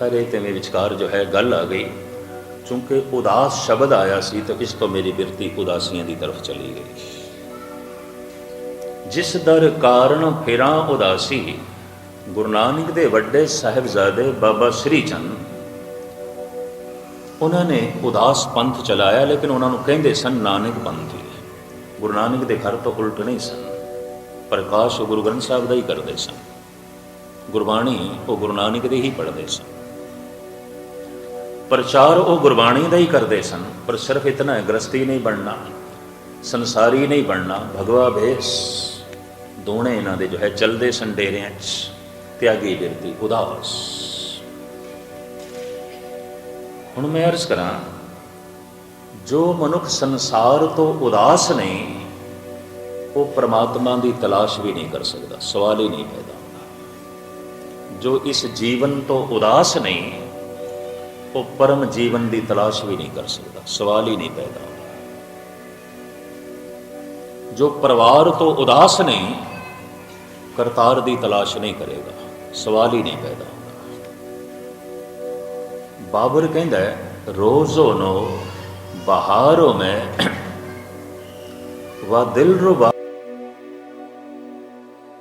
ਖਰੇ ਤੇ ਵਿਚਕਾਰ ਜੋ ਹੈ ਗੱਲ ਆ ਗਈ। ਚੂੰਕਿ ਉਦਾਸ ਸ਼ਬਦ ਆਇਆ ਸੀ ਤਾਂ ਇਸ ਤੋਂ ਮੇਰੀ ਬਿਰਤੀ ਉਦਾਸੀਆਂ ਦੀ ਤਰਫ ਚਲੀ ਗਈ ਜਿਸ ਦਰ ਕਾਰਨ ਫਿਰਾਂ ਉਦਾਸੀ ਗੁਰੂ ਨਾਨਕ ਦੇ ਵੱਡੇ ਸਾਹਿਬਜ਼ਾਦੇ ਬਾਬਾ ਸ੍ਰੀ ਚੰਦ ਉਹਨਾਂ ਨੇ ਉਦਾਸ ਪੰਥ ਚਲਾਇਆ ਲੇਕਿਨ ਉਹਨਾਂ ਨੂੰ ਕਹਿੰਦੇ ਸਨ ਨਾਨਕ ਪੰਥੀ ਗੁਰੂ ਨਾਨਕ ਦੇ ਘਰ ਤੋਂ ਉਲਟ ਨਹੀਂ ਸਨ ਪ੍ਰਕਾਸ਼ ਉਹ ਗੁਰੂ ਗ੍ਰੰਥ ਸਾਹਿਬ ਦਾ ਹੀ ਕਰਦੇ ਸਨ ਗੁਰਬਾਣੀ ਉਹ ਗੁਰੂ ਨਾਨਕ ਦੇ ਹੀ ਪੜ੍ਹਦੇ ਸਨ ਪ੍ਰਚਾਰ ਉਹ ਗੁਰਬਾਣੀ ਦਾ ਹੀ ਕਰਦੇ ਸਨ, ਪਰ ਸਿਰਫ ਇਤਨਾ ਗ੍ਰਸਤੀ ਨਹੀਂ ਬਣਨਾ, ਸੰਸਾਰੀ ਨਹੀਂ ਬਣਨਾ, ਭਗਵਾ ਭੇਸ। ਦੋਨੇ ਇਹਨਾਂ ਦੇ ਜੋ ਹੈ, ਚਲਦੇ ਸਨ ਡੇਰਿਆਂ 'ਚ, ਤਿਆਗੀ ਬਿਰਤੀ, ਉਦਾਸ। ਹੁਣ ਮੈਂ ਅਰਜ਼ ਕਰਾਂ, ਜੋ ਮਨੁੱਖ ਸੰਸਾਰ ਤੋਂ ਉਦਾਸ ਨਹੀਂ, ਉਹ ਪ੍ਰਮਾਤਮਾ ਦੀ ਤਲਾਸ਼ ਵੀ ਨਹੀਂ ਕਰ ਸਕਦਾ, ਸਵਾਲ ਹੀ ਨਹੀਂ ਪੈਦਾ ਹੁੰਦਾ। ਜੋ ਇਸ ਜੀਵਨ ਤੋਂ ਉਦਾਸ ਨਹੀਂ ਉਹ ਪਰਮ ਜੀਵਨ ਦੀ ਤਲਾਸ਼ ਵੀ ਨਹੀਂ ਕਰ ਸਕਦਾ, ਸਵਾਲ ਹੀ ਨਹੀਂ ਪੈਦਾ ਜੋ ਪਰਿਵਾਰ ਤੋਂ ਉਦਾਸ ਨਹੀਂ ਕਰਤਾਰ ਦੀ ਤਲਾਸ਼ ਨਹੀਂ ਕਰੇਗਾ, ਸਵਾਲ ਹੀ ਨਹੀਂ ਪੈਦਾ ਹੁੰਦਾ। ਬਾਬਰ ਕਹਿੰਦਾ ਰੋਜ਼ੋ ਨੋ, ਬਹਾਰੋਂ ਮੈਂ, ਵਾ ਦਿਲ ਰੁਬਾ